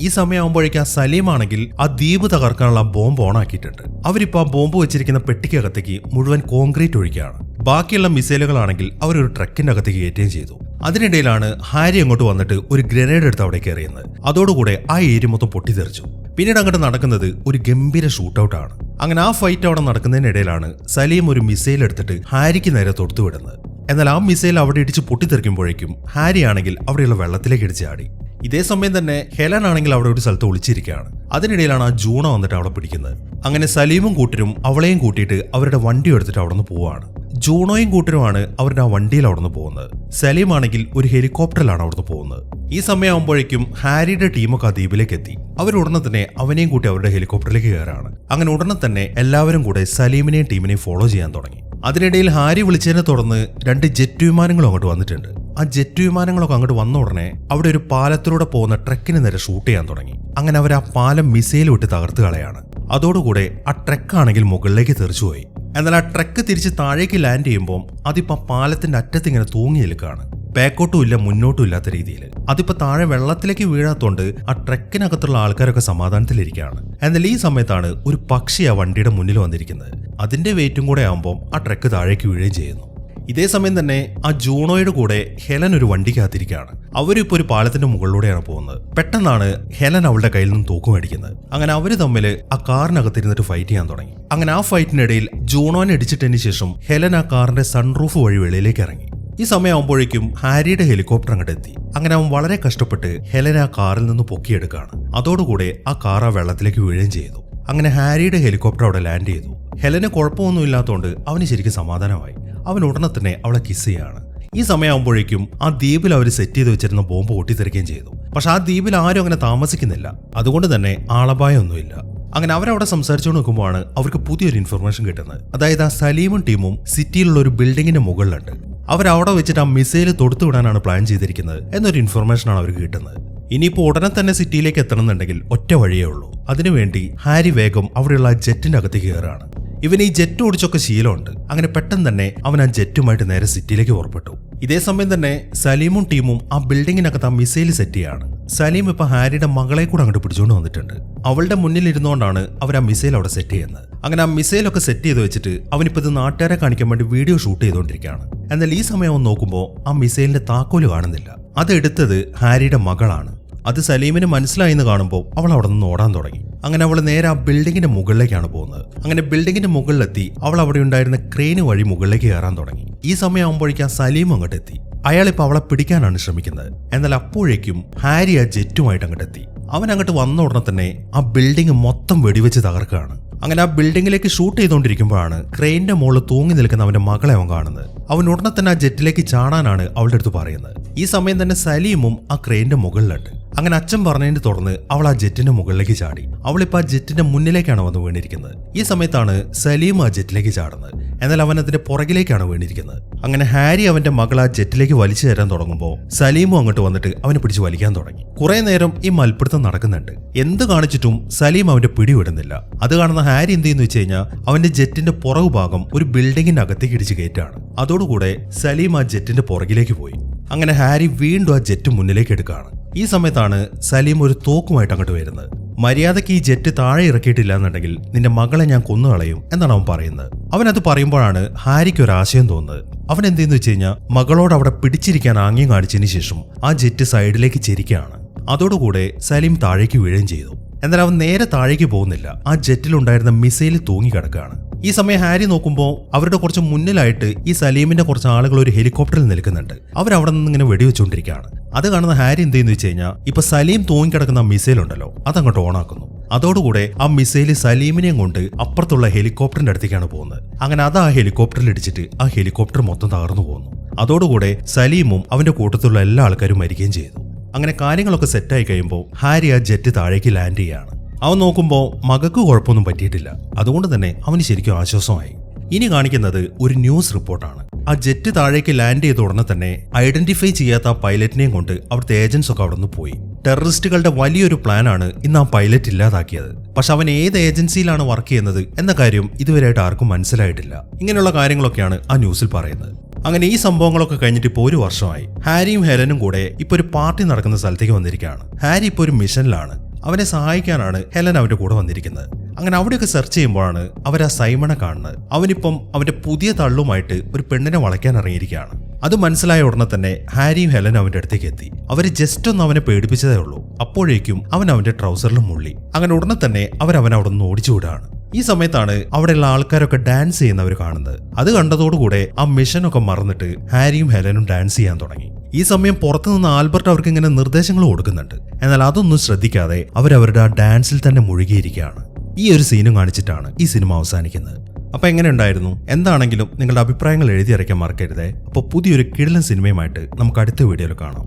ഈ സമയമാകുമ്പോഴേക്കും ആ സലീമാണെങ്കിൽ ആ ദ്വീപ് തകർക്കാനുള്ള ബോംബ് ഓണാക്കിയിട്ടുണ്ട് അവരിപ്പോൾ ആ ബോംബ് വെച്ചിരിക്കുന്ന പെട്ടിക്കകത്തേക്ക് മുഴുവൻ കോൺക്രീറ്റ് ഒഴിക്കുകയാണ്. ബാക്കിയുള്ള മിസൈലുകളാണെങ്കിൽ അവരൊരു ട്രക്കിന്റെ അകത്തേക്ക് കയറ്റുകയും ചെയ്തു. അതിനിടയിലാണ് ഹാരി അങ്ങോട്ട് വന്നിട്ട് ഒരു ഗ്രനേഡ് എടുത്ത് അവിടേക്ക് എറിയുന്നത് അതോടുകൂടെ ആ ഏരിയ മൊത്തം പൊട്ടിത്തെറിച്ചു. പിന്നീട് അങ്ങോട്ട് നടക്കുന്നത് ഒരു ഗംഭീര ഷൂട്ടൗട്ട് ആണ്. അങ്ങനെ ആ ഫൈറ്റ് അവിടെ നടക്കുന്നതിനിടയിലാണ് സലീം ഒരു മിസൈൽ എടുത്തിട്ട് ഹാരിക്ക് നേരെ തൊടുത്തുവിടുന്നത് എന്നാൽ ആ മിസൈൽ അവിടെ ഇടിച്ച് പൊട്ടിത്തെറിക്കുമ്പോഴേക്കും ഹാരി ആണെങ്കിൽ അവിടെയുള്ള വെള്ളത്തിലേക്ക് ഇടിച്ച് ചാടി. ഇതേ സമയം തന്നെ ഹെലൻ ആണെങ്കിൽ അവിടെ ഒരു സ്ഥലത്ത് ഒളിച്ചിരിക്കുകയാണ്. അതിനിടയിലാണ് ആ ജൂണ വന്നിട്ട് അവിടെ പിടിക്കുന്നത്. അങ്ങനെ സലീമും കൂട്ടരും അവളെയും കൂട്ടിയിട്ട് അവരുടെ വണ്ടി എടുത്തിട്ട് അവിടെ നിന്ന് പോവാണ്. ജൂണോയും കൂട്ടരുമാണ് അവരുടെ ആ വണ്ടിയിൽ അവിടുന്ന് പോകുന്നത്. സലീം ആണെങ്കിൽ ഒരു ഹെലികോപ്റ്ററിലാണ് അവിടുന്ന് പോകുന്നത്. ഈ സമയമാകുമ്പോഴേക്കും ഹാരിയുടെ ടീമൊക്കെ ആ ദ്വീപിലേക്ക് എത്തി അവർ ഉടനെ തന്നെ അവനെയും കൂട്ടി അവരുടെ ഹെലികോപ്റ്ററിലേക്ക് കയറാണ്. അങ്ങനെ ഉടനെ തന്നെ എല്ലാവരും കൂടെ സലീമിനെയും ടീമിനെയും ഫോളോ ചെയ്യാൻ തുടങ്ങി. അതിനിടയിൽ ഹാരി വിളിച്ചതിനെ തുടർന്ന് രണ്ട് ജെറ്റ് വിമാനങ്ങളും അങ്ങോട്ട് വന്നിട്ടുണ്ട്. ആ ജെറ്റ് വിമാനങ്ങളൊക്കെ അങ്ങോട്ട് വന്ന ഉടനെ അവിടെ ഒരു പാലത്തിലൂടെ പോകുന്ന ട്രക്കിന് നേരെ ഷൂട്ട് ചെയ്യാൻ തുടങ്ങി. അങ്ങനെ അവർ ആ പാലം മിസൈൽ വിട്ട് തകർത്ത് കളയാണ്. അതോടുകൂടെ ആ ട്രക്കാണെങ്കിൽ മുകളിലേക്ക് തെറിച്ചുപോയി. എന്നാൽ ആ ട്രക്ക് തിരിച്ച് താഴേക്ക് ലാൻഡ് ചെയ്യുമ്പോൾ അതിപ്പോ ആ പാലത്തിന്റെ അറ്റത്ത് ഇങ്ങനെ തൂങ്ങി നിൽക്കുകയാണ് ബാക്കോട്ടും ഇല്ല മുന്നോട്ടും ഇല്ലാത്ത രീതിയിൽ. അതിപ്പോ താഴെ വെള്ളത്തിലേക്ക് വീഴാത്തോണ്ട് ആ ട്രക്കിനകത്തുള്ള ആൾക്കാരൊക്കെ സമാധാനത്തിലിരിക്കുകയാണ്. എന്നാൽ ഈ സമയത്താണ് ഒരു പക്ഷി ആ വണ്ടിയുടെ മുന്നിൽ വന്നിരിക്കുന്നത്. അതിന്റെ വെയിറ്റും കൂടെ ആകുമ്പോൾ ആ ട്രക്ക് താഴേക്ക് വീഴുകയും ചെയ്യുന്നു. ഇതേ സമയം തന്നെ ആ ജൂണോയുടെ കൂടെ ഹെലൻ ഒരു വണ്ടി കാത്തിരിക്കുകയാണ്. അവരിപ്പോ ഒരു പാലത്തിന്റെ മുകളിലൂടെയാണ് പോകുന്നത്. പെട്ടെന്നാണ് ഹെലൻ അവളുടെ കയ്യിൽ നിന്ന് തൂക്കു മേടിക്കുന്നത്. അങ്ങനെ അവർ തമ്മിൽ ആ കാറിനകത്തിരുന്നിട്ട് ഫൈറ്റ് ചെയ്യാൻ തുടങ്ങി. അങ്ങനെ ആ ഫൈറ്റിനിടയിൽ ജൂണോനെ ഇടിച്ചിട്ടതിന് ശേഷം ഹെലൻ ആ കാറിന്റെ സൺറൂഫ് വഴി വെളിയിലേക്ക് ഇറങ്ങി. ഈ സമയമാകുമ്പോഴേക്കും ഹാരിയുടെ ഹെലികോപ്റ്റർ അങ്ങോട്ട് എത്തി. അങ്ങനെ അവൻ വളരെ കഷ്ടപ്പെട്ട് ഹെലൻ ആ കാറിൽ നിന്ന് പൊക്കിയെടുക്കുകയാണ്. അതോടുകൂടെ ആ കാർ ആ വെള്ളത്തിലേക്ക് വീഴുകയും ചെയ്തു. അങ്ങനെ ഹാരിയുടെ ഹെലികോപ്റ്റർ അവിടെ ലാൻഡ് ചെയ്തു. ഹെലന് കുഴപ്പമൊന്നും ഇല്ലാത്തതുകൊണ്ട് അവന് ശരിക്കും സമാധാനമായി. അവൻ ഉടനെ തന്നെ അവളെ കിസ് ചെയ്യാണ്. ഈ സമയമാകുമ്പോഴേക്കും ആ ദ്വീപിൽ അവർ സെറ്റ് ചെയ്ത് വെച്ചിരുന്ന ബോംബ് പൊട്ടിത്തെറിക്കുകയും ചെയ്തു. പക്ഷെ ആ ദ്വീപിൽ ആരും അങ്ങനെ താമസിക്കുന്നില്ല. അതുകൊണ്ട് തന്നെ ആളപായമൊന്നുമില്ല. അങ്ങനെ അവരവിടെ സംസാരിച്ചുകൊണ്ട് നിൽക്കുമ്പോഴാണ് അവർക്ക് പുതിയൊരു ഇൻഫർമേഷൻ കിട്ടുന്നത്. അതായത് ആ സലീമും ടീമും സിറ്റിയിലുള്ള ഒരു ബിൽഡിങ്ങിന്റെ മുകളിലുണ്ട്. അവരവിടെ വെച്ചിട്ട് ആ മിസൈൽ തൊടുത്തു വിടാനാണ് പ്ലാൻ ചെയ്തിരിക്കുന്നത് എന്നൊരു ഇൻഫർമേഷനാണ് അവർക്ക് കിട്ടുന്നത്. ഇനിയിപ്പോൾ ഉടനെ തന്നെ സിറ്റിയിലേക്ക് എത്തണമെന്നുണ്ടെങ്കിൽ ഒറ്റ വഴിയേ ഉള്ളൂ. അതിനുവേണ്ടി ഹാരി വേഗം അവിടെയുള്ള ജെറ്റിന്റെ അകത്ത് കയറുകയാണ്. ഇവൻ ഈ ജെറ്റ് ഓടിച്ചൊക്കെ ശീലമുണ്ട്. അങ്ങനെ പെട്ടെന്ന് തന്നെ അവൻ ആ ജെറ്റുമായിട്ട് നേരെ സിറ്റിയിലേക്ക് പുറപ്പെട്ടു. ഇതേ സമയം തന്നെ സലീമും ടീമും ആ ബിൽഡിങ്ങിനകത്ത് ആ മിസൈൽ സെറ്റ് ചെയ്യാണ്. സലീം ഇപ്പൊ ഹാരിയുടെ മകളെ കൂടെ അങ്ങോട്ട് പിടിച്ചുകൊണ്ട് വന്നിട്ടുണ്ട്. അവളുടെ മുന്നിൽ ഇരുന്നുകൊണ്ടാണ് അവർ ആ മിസൈൽ അവിടെ സെറ്റ് ചെയ്യുന്നത്. അങ്ങനെ ആ മിസൈലൊക്കെ സെറ്റ് ചെയ്ത് വെച്ചിട്ട് അവനിപ്പോൾ ഇത് നാട്ടുകാരെ കാണിക്കാൻ വേണ്ടി വീഡിയോ ഷൂട്ട് ചെയ്തുകൊണ്ടിരിക്കുകയാണ് എന്നാൽ ഈ സമയം നോക്കുമ്പോൾ ആ മിസൈലിന്റെ താക്കോൽ കാണുന്നില്ല. അതെടുത്തത് ഹാരിയുടെ മകളാണ്. അത് സലീമിന് മനസ്സിലായെന്ന് കാണുമ്പോൾ അവൾ അവിടെ നിന്ന് ഓടാൻ തുടങ്ങി. അങ്ങനെ അവൾ നേരെ ആ ബിൽഡിങ്ങിന്റെ മുകളിലേക്കാണ് പോകുന്നത്. അങ്ങനെ ബിൽഡിങ്ങിന്റെ മുകളിലെത്തി അവൾ അവിടെ ഉണ്ടായിരുന്ന ക്രെയിന് വഴി മുകളിലേക്ക് കയറാൻ തുടങ്ങി. ഈ സമയമാകുമ്പോഴേക്കും ആ സലീം അങ്ങോട്ട് എത്തി. അയാൾ ഇപ്പൊ അവളെ പിടിക്കാനാണ് ശ്രമിക്കുന്നത്. എന്നാൽ അപ്പോഴേക്കും ഹാരി ആ ജെറ്റുമായിട്ട് അങ്ങോട്ട് എത്തി. അവൻ അങ്ങോട്ട് വന്ന ഉടനെ തന്നെ ആ ബിൽഡിംഗ് മൊത്തം വെടിവെച്ച് തകർക്കുകയാണ്. അങ്ങനെ ആ ബിൽഡിങ്ങിലേക്ക് ഷൂട്ട് ചെയ്തുകൊണ്ടിരിക്കുമ്പോഴാണ് ക്രെയിന്റെ മുകളിൽ തൂങ്ങി നിൽക്കുന്ന അവന്റെ മകളെ അവൻ കാണുന്നത്. അവൻ ഉടനെ തന്നെ ആ ജെറ്റിലേക്ക് ചാടാനാണ് അവളുടെ അടുത്ത് പറയുന്നത്. ഈ സമയം തന്നെ സലീമും ആ ക്രെയിന്റെ മുകളിലുണ്ട്. അങ്ങനെ അച്ഛൻ പറഞ്ഞതിന്റെ തുടർന്ന് അവൾ ആ ജെറ്റിന്റെ മുകളിലേക്ക് ചാടി. അവളിപ്പോ ആ ജെറ്റിന്റെ മുന്നിലേക്കാണ് വന്ന് വീണിരിക്കുന്നത്. ഈ സമയത്താണ് സലീം ആ ജെറ്റിലേക്ക് ചാടുന്നത്. എന്നാൽ അവൻ അതിന്റെ പുറകിലേക്കാണ് വീണിരിക്കുന്നത്. അങ്ങനെ ഹാരി അവന്റെ മകൾ ആ ജെറ്റിലേക്ക് വലിച്ചു തരാൻ തുടങ്ങുമ്പോൾ സലീമും അങ്ങോട്ട് വന്നിട്ട് അവനെ പിടിച്ച് വലിക്കാൻ തുടങ്ങി. കുറെ നേരം ഈ മൽപ്പിടുത്തം നടക്കുന്നുണ്ട്. എന്ത് കാണിച്ചിട്ടും സലീം അവന്റെ പിടിവിടുന്നില്ല. അത് കാണുന്ന ഹാരി എന്ത് ചെയ്യുന്നു വെച്ച് കഴിഞ്ഞാൽ അവന്റെ ജെറ്റിന്റെ പുറകു ഭാഗം ഒരു ബിൽഡിങ്ങിന്റെ അകത്തേക്ക് ഇടിച്ച് കയറ്റാണ്. അതോടുകൂടെ സലീം ആ ജെറ്റിന്റെ പുറകിലേക്ക് പോയി. അങ്ങനെ ഹാരി വീണ്ടും ആ ജെറ്റ് മുന്നിലേക്ക് എടുക്കുകയാണ് ഈ സമയത്താണ് സലീം ഒരു തോക്കുമായിട്ട് അങ്ങോട്ട് വരുന്നത്. മര്യാദയ്ക്ക് ഈ ജെറ്റ് താഴെ ഇറക്കിയിട്ടില്ല എന്നുണ്ടെങ്കിൽ നിന്റെ മകളെ ഞാൻ കൊന്നു കളയും എന്നാണ് അവൻ പറയുന്നത്. അവൻ അത് പറയുമ്പോഴാണ് ഹാരിക്ക് ഒരു ആശയം തോന്നുന്നത്. അവൻ എന്തെന്ന് വെച്ച് കഴിഞ്ഞാൽ മകളോട് അവിടെ പിടിച്ചിരിക്കാൻ ആംഗ്യം കാണിച്ചതിന് ശേഷം ആ ജെറ്റ് സൈഡിലേക്ക് ചെരിക്കുകയാണ്. അതോടുകൂടെ സലീം താഴേക്ക് വീഴുകയും ചെയ്തു. എന്നാൽ അവൻ നേരെ താഴേക്ക് പോകുന്നില്ല. ആ ജെറ്റിലുണ്ടായിരുന്ന മിസൈൽ തൂങ്ങിക്കിടക്കുകയാണ്. ഈ സമയം ഹാരി നോക്കുമ്പോൾ അവരുടെ കുറച്ച് മുന്നിലായിട്ട് ഈ സലീമിന്റെ കുറച്ച് ആളുകൾ ഒരു ഹെലികോപ്റ്ററിൽ നിൽക്കുന്നുണ്ട്. അവർ അവിടെ നിന്ന് ഇങ്ങനെ വെടിവെച്ചുകൊണ്ടിരിക്കുകയാണ്. അത് കാണുന്ന ഹാരി എന്ത് ചെയ്യുന്നു വെച്ച് കഴിഞ്ഞാൽ ഇപ്പൊ സലീം തൂങ്ങിക്കിടക്കുന്ന മിസൈൽ ഉണ്ടല്ലോ അതങ്ങോട്ട് ഓണാക്കുന്നു അതോടുകൂടെ ആ മിസൈൽ സലീമിനെയും കൊണ്ട് അപ്പുറത്തുള്ള ഹെലികോപ്റ്ററിന്റെ അടുത്തേക്കാണ് പോകുന്നത്. അങ്ങനെ അത് ആ ഹെലികോപ്റ്ററിൽ ഇടിച്ചിട്ട് ആ ഹെലികോപ്റ്റർ മൊത്തം തകർന്നു പോകുന്നു. അതോടുകൂടെ സലീമും അവന്റെ കൂട്ടത്തിലുള്ള എല്ലാ ആൾക്കാരും മരിക്കുകയും ചെയ്തു അങ്ങനെ കാര്യങ്ങളൊക്കെ സെറ്റായി കഴിയുമ്പോൾ ഹാരി ആ ജെറ്റ് താഴേക്ക് ലാൻഡ് ചെയ്യാണ് അവൻ നോക്കുമ്പോൾ മകക്ക് കുഴപ്പമൊന്നും പറ്റിയിട്ടില്ല. അതുകൊണ്ട് തന്നെ അവന് ശരിക്കും ആശ്വാസമായി. ഇനി കാണിക്കുന്നത് ഒരു ന്യൂസ് റിപ്പോർട്ടാണ്. ആ ജെറ്റ് താഴേക്ക് ലാൻഡ് ചെയ്ത ഉടനെ തന്നെ ഐഡന്റിഫൈ ചെയ്യാത്ത ആ പൈലറ്റിനെയും കൊണ്ട് അവിടുത്തെ ഏജൻസ് ഒക്കെ അവിടെ നിന്ന് പോയി. ടെററിസ്റ്റുകളുടെ വലിയൊരു പ്ലാനാണ് ഇന്ന് ആ പൈലറ്റ് ഇല്ലാതാക്കിയത്. പക്ഷെ അവൻ ഏത് ഏജൻസിയിലാണ് വർക്ക് ചെയ്യുന്നത് എന്ന കാര്യം ഇതുവരെയായിട്ട് ആർക്കും മനസ്സിലായിട്ടില്ല. ഇങ്ങനെയുള്ള കാര്യങ്ങളൊക്കെയാണ് ആ ന്യൂസിൽ പറയുന്നത്. അങ്ങനെ ഈ സംഭവങ്ങളൊക്കെ കഴിഞ്ഞിട്ട് ഇപ്പോൾ ഒരു വർഷമായി. ഹാരിയും ഹെലനും കൂടെ ഇപ്പോൾ ഒരു പാർട്ടി നടക്കുന്ന സ്ഥലത്തേക്ക് വന്നിരിക്കുകയാണ്. ഹാരി ഇപ്പോൾ ഒരു മിഷനിലാണ്. അവനെ സഹായിക്കാനാണ് ഹെലൻ അവന്റെ കൂടെ വന്നിരിക്കുന്നത്. അങ്ങനെ അവിടെയൊക്കെ സെർച്ച് ചെയ്യുമ്പോഴാണ് അവർ ആ സൈമണെ കാണുന്നത്. അവനിപ്പം അവന്റെ പുതിയ തള്ളുമായിട്ട് ഒരു പെണ്ണിനെ വളയ്ക്കാൻ ഇറങ്ങിയിരിക്കുകയാണ്. അത് മനസ്സിലായ ഉടനെ തന്നെ ഹാരിയും ഹെലനും അവന്റെ അടുത്തേക്ക് എത്തി. അവർ ജസ്റ്റ് ഒന്ന് അവനെ പേടിപ്പിച്ചതേ ഉള്ളൂ. അപ്പോഴേക്കും അവൻ അവന്റെ ട്രൗസറിലും മുള്ളി. അങ്ങനെ ഉടനെ തന്നെ അവരവൻ അവിടെ നിന്ന് ഓടിച്ചു വിടുകയാണ്. ഈ സമയത്താണ് അവിടെയുള്ള ആൾക്കാരൊക്കെ ഡാൻസ് ചെയ്യുന്നവർ കാണുന്നത്. അത് കണ്ടതോടുകൂടെ ആ മിഷനൊക്കെ മറന്നിട്ട് ഹാരിയും ഹെലനും ഡാൻസ് ചെയ്യാൻ തുടങ്ങി. ഈ സമയം പുറത്തു നിന്ന് ആൽബർട്ട് അവർക്ക് ഇങ്ങനെ നിർദ്ദേശങ്ങൾ കൊടുക്കുന്നുണ്ട്. എന്നാൽ അതൊന്നും ശ്രദ്ധിക്കാതെ അവരവരുടെ ആ ഡാൻസിൽ തന്നെ മുഴുകിയിരിക്കുകയാണ്. ഈ ഒരു സീനും കാണിച്ചിട്ടാണ് ഈ സിനിമ അവസാനിക്കുന്നത്. അപ്പൊ എങ്ങനെ ഉണ്ടായിരുന്നു? എന്താണെങ്കിലും നിങ്ങളുടെ അഭിപ്രായങ്ങൾ എഴുതി അറിയിക്കാൻ മറക്കരുതേ. അപ്പോൾ പുതിയൊരു കിടിലൻ സിനിമയുമായിട്ട് നമുക്ക് അടുത്ത വീഡിയോയിൽ കാണാം.